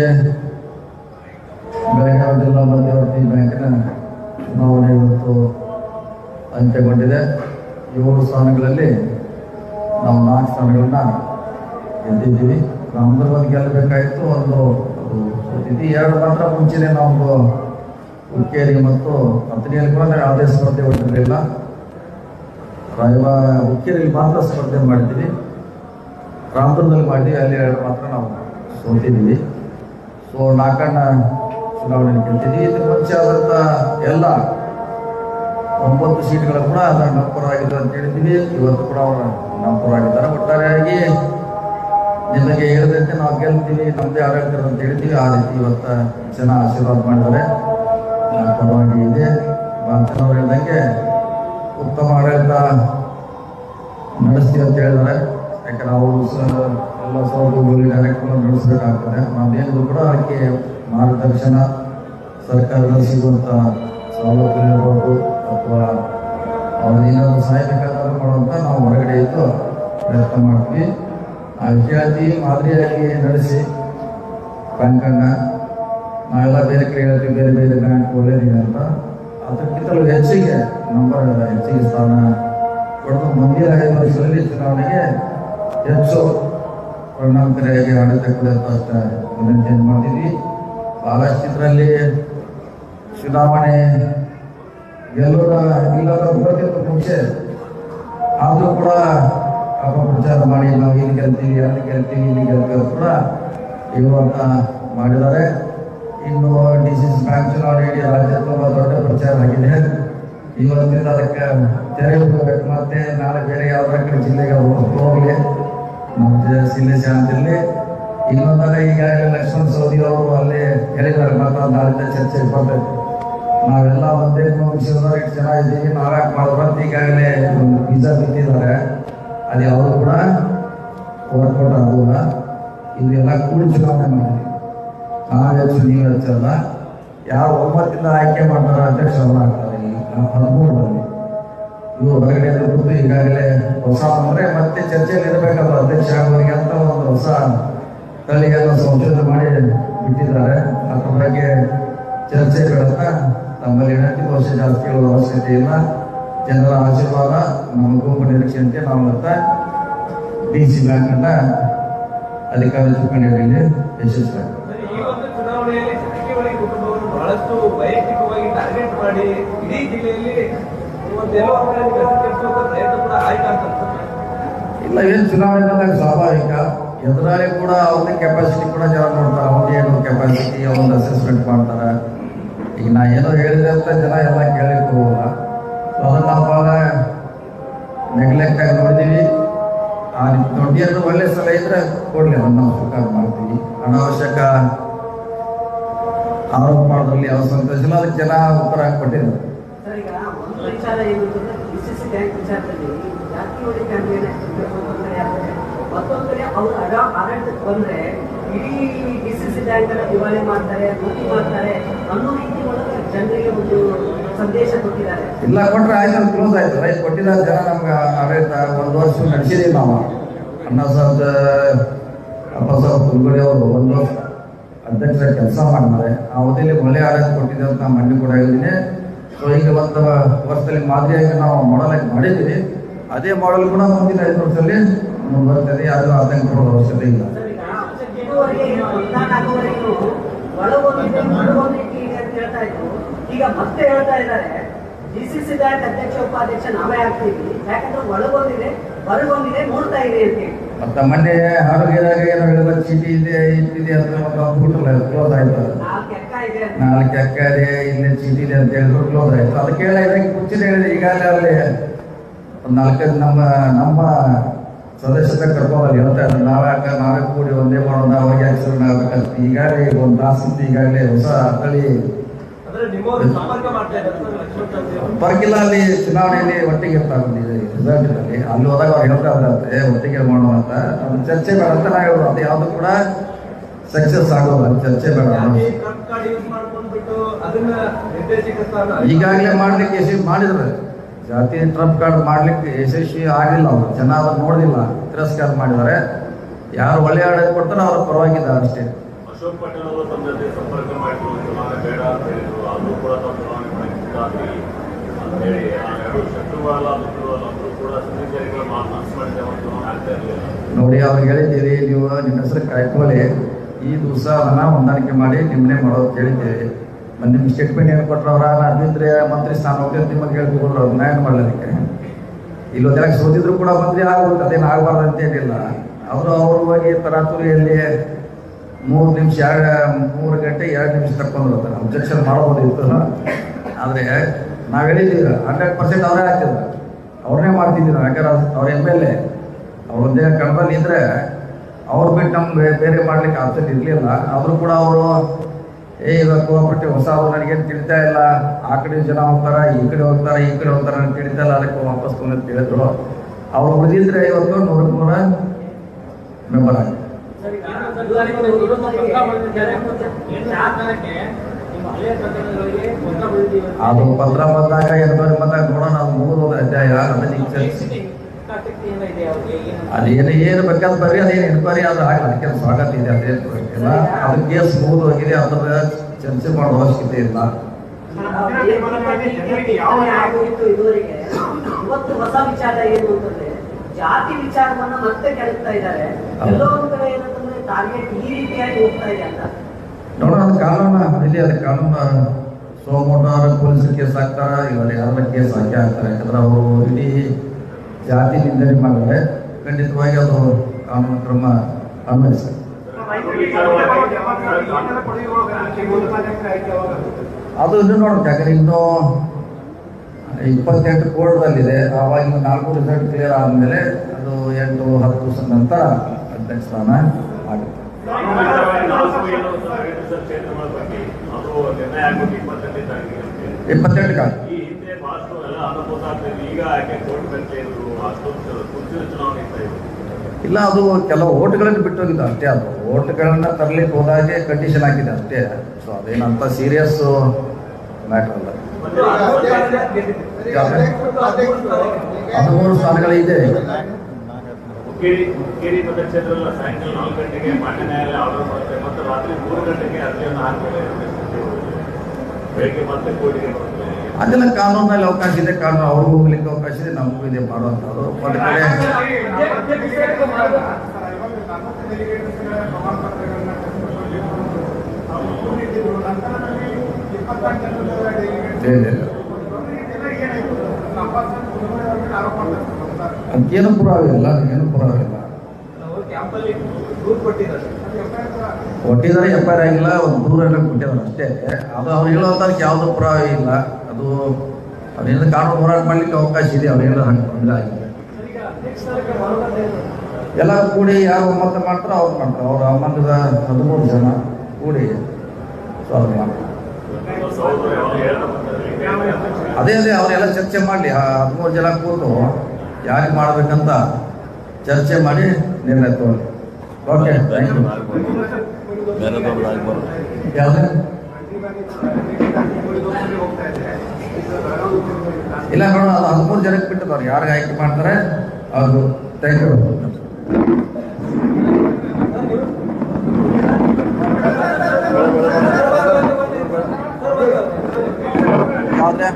ಬೆಳಗಾವಿ ಜಿಲ್ಲಾ ಮಧ್ಯವರ್ತಿ ಬ್ಯಾಂಕಿನ ಚುನಾವಣೆ ಇವತ್ತು ಅಂತ್ಯಗೊಂಡಿದೆ. ಏಳು ಸ್ಥಾನಗಳಲ್ಲಿ ನಾವು ನಾಲ್ಕು ಸ್ಥಾನಗಳನ್ನ ಗೆದ್ದಿದ್ದೀವಿ. ನಮ್ದು ಒಂದು ಗೆಲ್ಲಬೇಕಾಯಿತು ಒಂದು ಎರಡು ಮಾತ್ರ ಮುಂಚೆನೆ ನಮ್ಮದು ಹುಕ್ಕೇರಿ ಮತ್ತು ಕಂಪನಿಯಲ್ಲಿ ಕೂಡ ಯಾವುದೇ ಸ್ಪರ್ಧೆ ಹೊಟ್ಟಿರಲಿಲ್ಲ ಹುಕ್ಕೇರಿಯಲ್ಲಿ ಮಾತ್ರ ಸ್ಪರ್ಧೆ ಮಾಡಿದ್ದೀವಿ ರಾಮಪುರದಲ್ಲಿ ಮಾಡಿ ಅಲ್ಲಿ ಎರಡು ಮಾತ್ರ ನಾವು ಸೋತಿದ್ದೀವಿ ಸೊ ನಾಲ್ಕಣ್ಣ ಚುನಾವಣೆ ಕೇಳ್ತೀವಿ ಇದಕ್ಕೆ ಮುಂಚೆ ಆದಂಥ ಎಲ್ಲ ಒಂಬತ್ತು ಸೀಟ್ಗಳು ಕೂಡ ಅದರ ನಮ್ಮಪರವಾಗಿದ್ದು ಅಂತ ಹೇಳಿದ್ದೀವಿ. ಇವತ್ತು ಕೂಡ ಅವರು ಆಗಿದ್ದಾರೆ. ಒಟ್ಟಾರೆಯಾಗಿ ನಿಮಗೆ ಹೇಳಿದಂತೆ ನಾವು ಗೆಲ್ತೀವಿ ನಮ್ಮದೇ ಆಡಳಿತ ಅಂತ ಹೇಳ್ತೀವಿ ಆ ರೀತಿ ಇವತ್ತು ಜನ ಆಶೀರ್ವಾದ ಮಾಡಿದ್ದಾರೆ. ನಮ್ಮ ಪರವಾಗಿ ಇದೆ ಬಾಂಚನವ್ರು ಹೇಳ್ದಂಗೆ ಉತ್ತಮ ಆಡಳಿತ ನಡೆಸ್ತೀವಿ ಅಂತ ಹೇಳಿದ್ರೆ ಯಾಕಂದ್ರೆ ಅವರು ಸಹ ಎಲ್ಲ ಸೌಲಭ್ಯಗಳು ಕಾರ್ಯಕ್ರಮ ನಡೆಸಬೇಕಾಗ್ತದೆ. ನಾವೇನಿದ್ರು ಕೂಡ ಅದಕ್ಕೆ ಮಾರ್ಗದರ್ಶನ ಸರ್ಕಾರದ ಸಿಗುವಂಥ ಇರ್ಬೋದು ಅಥವಾ ಅವ್ರಿಗೆ ಏನಾದರೂ ಸಹಾಯ ಬೇಕಾದರೂ ಮಾಡುವಂಥ ನಾವು ಹೊರಗಡೆ ಇದ್ದು ಪ್ರಯತ್ನ ಮಾಡ್ತೀವಿ. ಆ ವಿದ್ಯಾರ್ಥಿ ಮಾದರಿಯಾಗಿ ನಡೆಸಿ. ಬ್ಯಾಂಕನ್ನು ನಾವೆಲ್ಲ ಬೇರೆ ಕಡೆ ಬೇರೆ ಬೇರೆ ಬ್ಯಾಂಕ್ ಒಳ್ಳೇದಿದೆ ಅಂತ. ಅದಕ್ಕಿಂತಲೂ ಹೆಚ್ಚಿಗೆ ನಂಬರ್ ಹೆಚ್ಚಿಗೆ ಸ್ಥಾನ ಕೊಡಲು ಮುಂದಿನ ಐದು ವರ್ಷದಲ್ಲಿ ಚುನಾವಣೆಗೆ ಹೆಚ್ಚು ಪರಿಣಾಮಕಾರಿಯಾಗಿ ಆಡಳಿತ ಅಷ್ಟೇ ವಿನಂತಿಯನ್ನು ಮಾಡಿದ್ವಿ ಬಹಳಷ್ಟು ಇದರಲ್ಲಿ ಚುನಾವಣೆ ಗೆಲ್ಲೋದ ಇಲ್ಲದ ಬರೋದಕ್ಕಿಂತ ಮುಂಚೆ ಆದರೂ ಕೂಡ ಅಪಪ್ರಚಾರ ಮಾಡಿ ನಾವು ಇಲ್ಲಿ ಗೆಲ್ತೀವಿ, ಅಲ್ಲಿ ಗೆಲ್ತೀವಿ, ಇಲ್ಲಿ ಗೆಲ್ತೀವಿ ಕೂಡ ಅಂತ ಮಾಡಿದ್ದಾರೆ. ಇನ್ನು ಡಿಸೀಸ್ ಆಲ್ರೆಡಿ ಬ್ಯಾಂಕ್ ಇಡೀ ರಾಜ್ಯ ತುಂಬ ದೊಡ್ಡ ಪ್ರಚಾರ ಆಗಿದೆ. ಇವತ್ತಿಂದ ಅದಕ್ಕೆ ತೆರೆ ಹೋಗ್ಬೇಕು, ಮತ್ತೆ ನಾಳೆ ಬೇರೆ ಯಾವ್ದಾರ ಕಡೆ ಜಿಲ್ಲೆಗೆ ಹೋಗ್ಲಿ, ಮತ್ತೆ ಜಿಲ್ಲೆ ಶಾಂತಿಯಲ್ಲಿ ಇನ್ನೊಂದಲ್ಲ ಈಗಾಗಲೇ ಲಕ್ಷ್ಮಣ್ ಸೌದಿ ಅವರು ಅಲ್ಲಿ ಹೇಳಿದ್ದಾರೆ ಮಾತ್ರ ನಾಳಿಂದ ಚರ್ಚೆಗೆ ಬರ್ತೈತೆ ನಾವೆಲ್ಲ ಒಂದೇ ವಿಷಯದವ್ರು ಎಷ್ಟು ಜನ ಇದ್ದೀವಿ ನಾಲ್ಕು ಮಾಡಿದ್ರು ಅಂತ ಈಗಾಗಲೇ ಒಂದು ಬೀಜ ಬಿತ್ತಿದ್ದಾರೆ ಅದು ಯಾವುದು ಕೂಡ ವರ್ಕೌಟ್ ಆಗೋಲ್ಲ ಇದೆಲ್ಲ ಕೂಡ ಚುನಾವಣೆ ಮಾಡಿದ್ವಿ ನಾವು ನೀವು ಹೆಚ್ಚಲ್ಲ ಯಾರು ಒಮ್ಮತ್ತಿಂದ ಆಯ್ಕೆ ಮಾಡ್ತಾರ ಅಧ್ಯಕ್ಷ ಹದಿಮೂರರಲ್ಲಿ ಇವು ಹೊರಗಡೆ ಈಗಾಗಲೇ ಹೊಸ ಅಂದ್ರೆ ಮತ್ತೆ ಚರ್ಚೆಯಲ್ಲಿ ಇರಬೇಕಲ್ಲ, ಅಧ್ಯಕ್ಷ ಆಗೋರಿಗೆ ಅಂತ ಒಂದು ಹೊಸ ತಳಿಯನ್ನು ಸಂಶೋಧನೆ ಮಾಡಿ ಬಿಟ್ಟಿದ್ದಾರೆ. ಅದ್ರ ಬಗ್ಗೆ ಚರ್ಚೆ ನಮ್ಮಲ್ಲಿ ವಿನಂತಿ ವರ್ಷ ಜಾಸ್ತಿ ಹೇಳುವ ಅವಶ್ಯಕತೆ ಇಲ್ಲ. ಜನರ ಆಶೀರ್ವಾದ, ನಮ್ಮ ಗುಂಪು ನಿರೀಕ್ಷೆಯಂತೆ ನಾವು ಮತ್ತೆ ಡಿ ಸಿ ಬ್ಯಾಂಕ್ ಅಧಿಕಾರ ಚುಕ್ಕಾಣಿಯಲ್ಲಿ ಯಶಸ್ವಿ ಚುನಾವಣೆಯಲ್ಲಿ ಜಾರಕಿಹೊಳಿ ಕುಟುಂಬವನ್ನು ಬಹಳಷ್ಟು ವೈಯಕ್ತಿಕವಾಗಿ ಟಾರ್ಗೆಟ್ ಮಾಡಿ ಇಡೀ ಜಿಲ್ಲೆಯಲ್ಲಿ ಒಂದು ಎಲ್ಲೋ ಪ್ರಯತ್ನ ಕೂಡ ಆಯ್ತಾ ಅಂತ. ಇಲ್ಲ, ಏನು ಚುನಾವಣೆದಾಗ ಸ್ವಾಭಾವಿಕ. ಎದುರಾಳಿ ಕೂಡ ಅವ್ರದ್ದು ಕೆಪಾಸಿಟಿ ಕೂಡ ಜನ ನೋಡ್ತಾರೆ ಏನು ಕೆಪಾಸಿಟಿ ಅವ್ರದ್ದು ಅಸೆಸ್ಮೆಂಟ್ ಮಾಡ್ತಾರೆ. ಈಗ ನಾ ಏನೋ ಹೇಳಿದೆ ಅಂತ ಜನ ಎಲ್ಲ ಕೇಳಲಿಕ್ಕೆ ಹೋಗಲ್ಲ ಅದನ್ನ ನಾವು ನೆಗ್ಲೆಕ್ಟ್ ಆಗಿ ನೋಡ್ತೀವಿ. ಆ ಏನು ಒಳ್ಳೆ ಸಲ ಇದ್ರೆ ಕೊಡ್ಲಿ ಅದನ್ನ ನಾವು ಸ್ವೀಕಾರ ಮಾಡ್ತೀವಿ. ಅನಾವಶ್ಯಕ ಆರೋಪ ಮಾಡೋದ್ರಲ್ಲಿ ಯಾವ ಸಂತೋಷ ಇಲ್ಲ. ಅದಕ್ಕೆ ಜನ ಉತ್ತರ ಕೊಟ್ಟಿದ್ದಾರೆ. ಇಲ್ಲ ಕೊಟ್ರೆ ಆಯ್ತು ಕ್ಲೋಸ್ ಆಯ್ತು. ರೈಟ್ ಕೊಟ್ಟಿಲ್ಲ ಜನ ನಮ್ಗೆ ಆಡಳಿತ ಒಂದು ವರ್ಷ ನಡೆಸಿದೀವಿ ನಾವು. ಅಣ್ಣ ಸಾಹೇಬ್ ಅಪ್ಪ ಸಾಹೇಬ್ ಕುಲ್ಗಡಿ ಅವರು ಒಂದು ವರ್ಷ ಅಧ್ಯಕ್ಷರ ಕೆಲಸ ಮಾಡ್ತಾರೆ. ಆ ಅವಧಿಯಲ್ಲಿ ಒಳ್ಳೆ ಆಡಳಿತ ಕೊಟ್ಟಿದೆ ನಾನು ಮಣ್ಣು ಕೂಡ ಹೇಳಿದ್ದೀನಿ ಸೊ ಈಗ ಒಂದು ವರ್ಷದಲ್ಲಿ ಮಾದರಿಯಾಗಿ ನಾವು ಮಾಡಲಾಗಿ ಮಾಡಿದ್ದೀವಿ. ಅದೇ ಮಾಡಲ್ ಕೂಡ ಮುಂದಿನ ಐದು ವರ್ಷದಲ್ಲಿ ಬರ್ತದೆ. ಅದು ಆತಂಕ ಪಡೋದು ಅವಶ್ಯಕತೆ ಇಲ್ಲ. ಈಗ ಮತ್ತೆ ಹೇಳ್ತಾ ಇದ್ದಾರೆ ಬ್ಯಾಂಕ್ ಅಧ್ಯಕ್ಷ, ಉಪಾಧ್ಯಕ್ಷ ನಾವೇ ಆಗ್ತೀವಿ. ಯಾಕಂದ್ರೆ ಒಳಗೊಂದಿದೆ, ಹೊರಗೊಂದಿದೆ, ನೋಡ್ತಾ ಇದೆ ಅಂತ ಹೇಳಿ. ಮತ್ತೆ ಮೊನ್ನೆ ಆರೋಗ್ಯದಾಗ ಏನೋ ಹೇಳಿದ ಚೀಟಿ ಇದೆ ಇದೆ ಅಂತ ಒಂದು ಬಿಟ್ಟಲ್ಲ ಕ್ಲೋಸ್ ಆಯ್ತು. ನಾಲ್ಕು ಎಕ್ಕ ಇದೆ. ಇಲ್ಲಿ ಚೀಟಿ ಇದೆ ಅಂತ ಹೇಳಿದ್ರು ಕ್ಲೋಸ್ ಆಯ್ತು. ಅದಕ್ಕೆ ಹೇಳಿದ್ರೆ ಮುಂಚೆನೇ ಹೇಳಿದೆ ಈಗಾಗಲೇ ಅಲ್ಲಿ ಒಂದು ನಾಲ್ಕೈದು ನಮ್ಮ ನಮ್ಮ ಸದಸ್ಯತೆ ಕರ್ಕೊಂಡಲ್ಲಿ ಹೇಳ್ತಾ ಇದ್ದಾರೆ ನಾವೇ ಯಾಕೆ ನಾವೇ ಕೂಡಿ ಒಂದೇ ಮಾಡೋಣ ಅವಾಗ ಹೆಸರು ಆಗ್ಬೇಕಂತ. ಈಗಾಗಲೇ ಈಗ ಒಂದು ತಾಸಿಂದ ಈಗಾಗಲೇ ಹೊಸ ತಳಿ ಪರವಾಗಿಲ್ಲ ಅಲ್ಲಿ ಚುನಾವಣೆಯಲ್ಲಿ ಒಟ್ಟಿಗೆ ಇರ್ತಾರೆ ರಿಸಲ್ಟ್ನಲ್ಲಿ ಅಲ್ಲಿ. ಹೋದಾಗ ಅವ್ರು ಹೇಳ್ತಾ ಇದ್ದಾರೆ ಒಟ್ಟಿಗೆ ಮಾಡೋಣ ಅಂತ. ಅದು ಚರ್ಚೆ ಬೇಡ ಅಂತ ನಾ ಹೇಳೋದು ಅದು ಯಾವ್ದು ಕೂಡ ಸಕ್ಸಸ್ ಆಗೋಲ್ಲ ಚರ್ಚೆ ಬೇಡ. ಜಾತಿ ಕಾರ್ಡ್ ಯೂಸ್ ಮಾಡ್ಕೊಂಡ್ಬಿಟ್ಟು ಅದನ್ನ ನಿರ್ದೇಶಕ ಸ್ಥಾನ ಈಗಾಗಲೇ ಮಾಡ್ಲಿಕ್ಕೆ ಯಶಸ್ವಿ ಮಾಡಿದ್ರು. ಜಾತಿ ಟ್ರಂಪ್ ಕಾರ್ಡ್ ಮಾಡ್ಲಿಕ್ಕೆ ಯಶಸ್ವಿ ಆಗಿಲ್ಲ ಅವರು. ಜನ ಅದನ್ನ ನೋಡಿಲ್ಲ ತಿರಸ್ಕಾರ ಮಾಡಿದ್ದಾರೆ. ಯಾರು ಒಳ್ಳೆ ಆಡೋದು ಕೊಡ್ತಾರೋ ಅವ್ರ ಪರವಾಗಿಲ್ಲ ಅಷ್ಟೇ. ಅಶೋಕ್ ಪಟೇಲ್ ಅವರು ಸಂಪರ್ಕ ಮಾಡಿದ್ರು ಬೇಡ ಅಂತ ಹೇಳಿದ್ರು ಅದು ಕೂಡ ತಾವು ಚುನಾವಣೆ ಮಾಡಕ್ಕೆ ಸಿದ್ಧಾಗ್ರಿ ಅಂತ ಆ ಎರಡು ಶತ್ರುವಲ್ಲ ಮಿತ್ರವಲ್ಲ ಅಂದ್ರೂ ಕೂಡ ಜಾರಕಿಹೊಳಿ ಮನಸ್ಸು ಮಾಡಿದೆ ಆಗ್ತಾ ಇರಲಿಲ್ಲ. ನೋಡಿ ಅವ್ರಿಗೆ ಹೇಳಿದ್ದೀರಿ, ನೀವು ನಿಮ್ಮ ಹೆಸರು ಕಾಯ್ಕೊಳ್ಳಿ. ಈ ದಿವಸ ಅದನ್ನ ಹೊಂದಾಣಿಕೆ ಮಾಡಿ ನಿಮ್ಮನೆ ಮಾಡೋದು ಕೇಳಿದ್ದೀರಿ. ಮತ್ತೆ ನಿಮ್ಗೆ ಸ್ಟೇಟ್ಮೆಂಟ್ ಏನು ಕೊಟ್ಟರು ಅವ್ರ? ಅದಿದ್ರೆ ಮಂತ್ರಿ ಸ್ಥಾನ ಹೋಗ್ತದೆ ನಿಮಗೆ ಹೇಳ್ತಿದ್ರು ಅದನ್ನ ಏನು ಮಾಡಲಿಕ್ಕೆ ಇಲ್ಲೊಂದು ಸೋತಿದ್ರು ಕೂಡ ಮಂತ್ರಿ ಆಗ್ಬೋದು ಅದೇನು ಆಗಬಾರ್ದು ಅಂತೇನಿಲ್ಲ. ಅವರು ಅವ್ರ ಹೋಗಿ ತರಾತುರಿಯಲ್ಲಿ ಮೂರು ನಿಮಿಷ, ಎರಡು, ಮೂರು ಗಂಟೆ, ಎರಡು ನಿಮಿಷ ತಕ್ಕೊಂಡು ಬರ್ತಾರೆ ಅಬ್ಜೆಕ್ಷನ್ ಮಾಡ್ಬೋದಿತ್ತು. ಆದರೆ ನಾವು ಹೇಳಿದ್ದೀವಿ ಹಂಡ್ರೆಡ್ ಪರ್ಸೆಂಟ್ ಅವರೇ ಆಗ್ತಿದ್ರು. ಅವ್ರನ್ನೇ ಮಾಡ್ತಿದ್ದೀವಿ ಯಾಕಂದ್ರೆ ಅವ್ರ ಎಂ ಎಲ್ ಎ. ಅವ್ರು ಒಂದೇ ಕಣದಲ್ಲಿ ಇದ್ದರೆ ಅವ್ರು ಬಿಟ್ಟು ನಮ್ಗೆ ಬೇರೆ ಮಾಡ್ಲಿಕ್ಕೆ ಆಪ್ಷನ್ ಇರಲಿಲ್ಲ. ಆದರೂ ಕೂಡ ಅವರು, ಏ, ಇವಾಗ ಕೋಆಪರೇಟಿವ್ ಹೊಸ ನನಗೇನು ತಿಳಿತಾ ಇಲ್ಲ. ಆ ಕಡೆ ಜನ ಹೋಗ್ತಾರೆ, ಈ ಕಡೆ ಹೋಗ್ತಾರೆ, ಈ ಕಡೆ ಹೋಗ್ತಾರೆ ಅಂತ ತಿಳಿತಾ ಇಲ್ಲ. ಅದಕ್ಕೆ ವಾಪಸ್ ಅಂತ ಹೇಳಿದ್ರು. ಅವ್ರು ಉಳಿದಿದ್ರೆ ಇವತ್ತು ನೂರಕ್ಕೆ ನೂರ ಮೆಂಬರ್ ಆಗಿ. ಅದು ಪತ್ರ ಬಂದಾಗ ಎರಡು ಬಂದಾಗ ನೋಡೋಣ ಅದು ಮುಗಿದು ಅಧ್ಯಾಯ ಅದನ್ನ ಈಗ ಚರ್ಚೆ ಹಿತಾಸಕ್ತಿ ಏನೋ ಇದೆ ಅವ್ರಿಗೆ ಏನು ಅದೇನು ಏನು ಬೇಕಾದ್ರೆ ಬರ್ರಿ ಅದೇನು ಎನ್ಕ್ವೈರಿ ಆದ್ರೆ ಆಗಲ್ಲ ಅದಕ್ಕೆ ಸ್ವಾಗತ ಇದೆ ಅದೇನು ಬೇಕಿಲ್ಲ ಅದ್ರ ಕೇಸ್ ಮುಗಿದು ಹೋಗಿದೆ ಅದ್ರ ಚರ್ಚೆ ಮಾಡೋ ಅವಶ್ಯಕತೆ ಇಲ್ಲ. ಇವತ್ತು ಹೊಸ ವಿಚಾರ ಏನು ಅಂತಂದ್ರೆ ಜಾತಿ ವಿಚಾರವನ್ನ ಮತ್ತೆ ಕೆಳಗ್ತಾ ಇದ್ದಾರೆ. ಎಲ್ಲೋ ಒಂದ್ ಕಡೆ ಏನಂತಂದ್ರೆ ಟಾರ್ಗೆಟ್ ಈ ರೀತಿಯಾಗಿ ಹೋಗ್ತಾ ಇದೆ ಅಂತ. ನೋಡೋಣ, ಅದು ಕಾನೂನ ಇಲ್ಲಿ ಅದು ಕಾನೂನ ಸೋಮವಾರ ಪೊಲೀಸ್ ಕೇಸ್ ಹಾಕ್ತಾರ ಇವಾಗ ಯಾರ ಕೇಸ್ ಹಾಕಿ ಹಾಕ್ತಾರೆ. ಯಾಕಂದ್ರೆ ಅವರು ಇಡೀ ಜಾತಿ ನಿಂದನೆ ಮಾಡಿದ್ರೆ ಖಂಡಿತವಾಗಿ ಅದು ಕಾನೂನು ಕ್ರಮ ಅನ್ವಯಿಸ್ತಾರೆ ಅದು ಇನ್ನು ನೋಡೋಣ ಯಾಕಂದ್ರೆ ಇನ್ನು ಇಪ್ಪತ್ತೆಂಟು ಕೋರ್ಟ್ದಲ್ಲಿದೆ ಆವಾಗ ನಾಲ್ಕು ರಿಸಲ್ಟ್ ಕ್ಲಿಯರ್ ಆದಮೇಲೆ ಅದು ಎಂಟು ಹತ್ತು ದಿವಸ ನಂತರ ಅಧ್ಯಕ್ಷ ಸ್ಥಾನ. ಇಪ್ಪತ್ತೆಂಟು ಈ ಹಿಂದೆ ಬಹಳಷ್ಟು ಎಲ್ಲ ಅನುಭವ ಆಗ್ತದೆ. ಈಗ ಕೋರ್ಟ್ ಕಟ್ಟೆ ಇದ್ರು ಅಷ್ಟೊಂದು ಚುನಾವಣೆ ಇರ್ತಾ ಇಲ್ಲ ಅದು ಕೆಲವು ಓಟ್ಗಳನ್ನು ಬಿಟ್ಟು ಅಷ್ಟೇ. ಅದು ಓಟ್ಗಳನ್ನ ತರಲಿಕ್ಕೆ ಹೋದಾಗೆ ಕಂಡೀಷನ್ ಆಗಿದೆ ಅಷ್ಟೇ. ಸೊ ಅದೇನಂತ ಸೀರಿಯಸ್ ಮ್ಯಾಟರ್ ಅಲ್ಲ. ಹದಿಮೂರು ಸ್ಥಾನಗಳಿದೆ ಹುಕ್ಕೇರಿ ಕೇರಿ ಮತಕ್ಷೇತ್ರದಲ್ಲಿ ಸಾಯಂಕಾಲ ನಾಲ್ಕು ಗಂಟೆಗೆ ಮಾನ್ಯ ನ್ಯಾಯಾಲಯ ಆರ್ಡರ್ ಮಾಡುತ್ತೆ. ಮತ್ತು ರಾತ್ರಿ ಮೂರು ಗಂಟೆಗೆ ಅರ್ಜಿಯನ್ನು ಹಾಕಿದೆ ಬೆಳಗ್ಗೆ ಮತ್ತೆ ಕೋರ್ಟಿಗೆ ಬರುತ್ತೆ. ಅದೆಲ್ಲ ಕಾನೂನಲ್ಲಿ ಅವಕಾಶ ಇದೆ ಕಾನೂನು ಅವ್ರಿಗೂ ಹೋಗ್ಲಿಕ್ಕೆ ಅವಕಾಶ ಇದೆ ನಮಗೂ ಇದೆ ಮಾಡುವಂಥವ್ರು. ಒಂದು ಕಡೆ ಇದೆ, ಇದೆ. ಅದಕ್ಕೇನು ಪುರಾವೆ ಇಲ್ಲ ಏನು ಪುರಾವೆ ಇಲ್ಲ ಅವರು ಕ್ಯಾಂಪಲ್ಲಿ ದೂರು ಕೊಟ್ಟಿದ್ದಾರೆ. ಎಫ್ ಐ ಆರ್ ಆಗಿಲ್ಲ ಒಂದು ದೂರ ಎಲ್ಲ ಕೊಟ್ಟಿದ್ದಾರೆ ಅಷ್ಟೇ. ಅದು ಅವ್ರು ಹೇಳುವಂಥದ್ದಕ್ಕೆ ಯಾವುದೂ ಪುರಾವೆ ಇಲ್ಲ. ಅದು ಅದರಿಂದ ಕಾನೂನು ಹೋರಾಟ ಮಾಡ್ಲಿಕ್ಕೆ ಅವಕಾಶ ಇದೆ ಅವ್ರು ಹೇಳೋ ಹಂಗೆ ತೊಂದರೆ ಆಗಿದೆ? ಎಲ್ಲ ಕೂಡಿ ಯಾರು ಒಮ್ಮತ ಮಾಡ್ತಾರೋ ಅವ್ರು ಮಾಡ್ತಾರೆ. ಅವ್ರು ಅಮ್ಮಂಗದ ಹದಿಮೂರು ಜನ ಕೂಡಿ ಸಾಲ್ವ್ ಮಾಡ್ತಾರೆ. ಅದೇ ಅದೇ ಅವರೆಲ್ಲ ಚರ್ಚೆ ಮಾಡಲಿ. ಹದಿಮೂರು ಜನ ಕೂತು ಯಾರಿಗೆ ಮಾಡ್ಬೇಕಂತ ಚರ್ಚೆ ಮಾಡಿ ನಿರ್ಣಯ ತಗೊಳ್ಳಿ ಓಕೆ ಥ್ಯಾಂಕ್ ಯು ಯಾವ್ದು? ಇಲ್ಲ ನೋಡೋಣ ಅದು ಹದಿಮೂರು ಜನಕ್ಕೆ ಬಿಟ್ಟದವ್ರು ಯಾರಿಗೆ ಆಯ್ಕೆ ಮಾಡ್ತಾರೆ ಅದು ಥ್ಯಾಂಕ್ ಯು ಯಾವ್ದ್ರೆ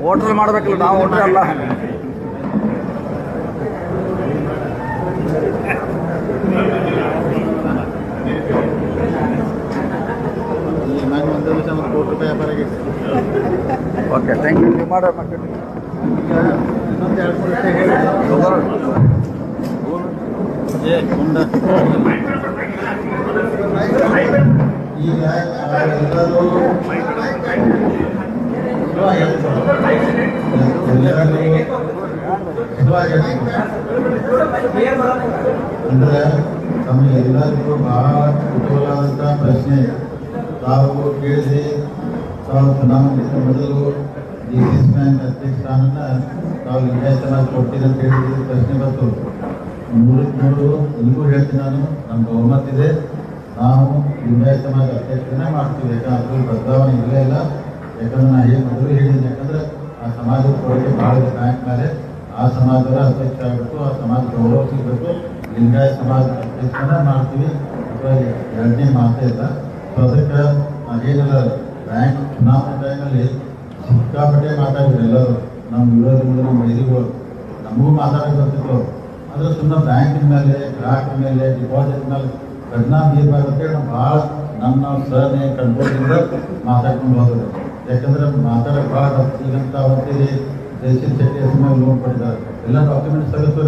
ಹೋಟ್ಲ್ ಮಾಡ್ಬೇಕಲ್ಲ ನಾವು ಹೋಟ್ಲ್ ಅಲ್ಲ ಈ ನಾನು ಒಂದು ದಿವಸ ಒಂದು ಕೋಟಿ ರೂಪಾಯಿ ವ್ಯಾಪಾರ ಆಗೈತೆ ಓಕೆ ಥ್ಯಾಂಕ್ ಯು ನೀವು ಮಾಡೋ ಮಕ್ಕಳು ಈ ಎಲ್ಲರೂ ಹೇಳ್ತೀನಿ. ಕ್ಲಿಯರ್ ಮಾಡೋದು ಅಂದ್ರೆ ತಮಗೆ ಎಲ್ಲರಿಗೂ ಬಹಳ ಪ್ರಶ್ನೆ. ತಾವು ಕೇಳಿಸಿ ತಾವು ಚುನಾವಣೆಗಿಂತ ಮೊದಲು ಡಿ ಬ್ಯಾಂಕ್ ಅಧ್ಯಕ್ಷ ಸ್ಥಾನನ ತಾವು ವಿಜಯತನ ಕೊಡ್ತೀರಿ ಅಂತ ಹೇಳಿದ ಪ್ರಶ್ನೆ ಬಂತು. ನೂರಕ್ಕೆ ನೂರು ನಿಮಗೂ ಹೇಳ್ತೀನಿ ನಾನು ನಮ್ಮ ಬಹುಮತ ಇದೆ. ನಾವು ಲಿಂಗಾಯತ ಸಮಾಜ ಮಾಡ್ತೀವಿ, ಯಾಕಂದ್ರೆ ಅದ್ರಲ್ಲಿ ಬದಲಾವಣೆ ಇಲ್ಲೇ ಇಲ್ಲ. ಯಾಕಂದ್ರೆ ನಾನು ಏನು ಮೊದಲು ಹೇಳಿದ್ದೀನಿ ಯಾಕಂದ್ರೆ ಸಮಾಜದ ಕೊಡುಗೆ ಬಹಳ ಬ್ಯಾಂಕ್ ಮೇಲೆ ಆ ಸಮಾಜದ ಅಧ್ಯಕ್ಷ ಆಗಬೇಕು ಆ ಸಮಾಜ ಗೌರವ ಸಿಗಬೇಕು ಲಿಂಗಾಯತ ಸಮಾಜ ಅಧ್ಯಕ್ಷನ ಮಾಡ್ತೀವಿ. ಅಥವಾ ಎರಡನೇ ಮಾತೇ ಇಲ್ಲ ಸೊ ಅದಕ್ಕೆ ನಾವೇನಿಲ್ಲ ಬ್ಯಾಂಕ್ ಚುನಾವಣೆ ಟೈಮಲ್ಲಿ ಸಿಕ್ಕಾಪಟ್ಟೆ ಮಾತಾಡಿದ್ರು ಎಲ್ಲರೂ. ನಮ್ಮ ವಿರೋಧ ನಮ್ಮ ವೈದಿಗಳು ನಮಗೂ ಮಾತಾಡೋಕೆ ಬರ್ತಿತ್ತು. ಆದರೆ ಸುಮ್ಮನೆ ಬ್ಯಾಂಕಿನ ಮೇಲೆ, ಗ್ರಾಹಕರ ಮೇಲೆ ಡಿಪಾಸಿಟ್ ಮೇಲೆ ಪರಿಣಾಮ ಬೀರಬಾರ್ದು ಅಂತೇಳಿ ನಾವು ಭಾಳ ನಮ್ಮ ನಾವು ಸಹನೆ ಕಂಟ್ರೋಲಿಂದ ಮಾತಾಡ್ಕೊಂಡು ಹೋದ್ರು ಯಾಕಂದ್ರೆ ಮಾತಾಡಕ್ಕೆ ಭಾಳ ಈಗಂತ ಅವತ್ತಿಗೆ ಜಯಶೀಲ್ ಶೆಟ್ಟಿ ಹೆಸರು ಮೇಲೆ ಲೋನ್ ಕೊಟ್ಟಿದ್ದಾರೆ. ಎಲ್ಲ ಡಾಕ್ಯುಮೆಂಟ್ಸ್ ತೆಗೆದು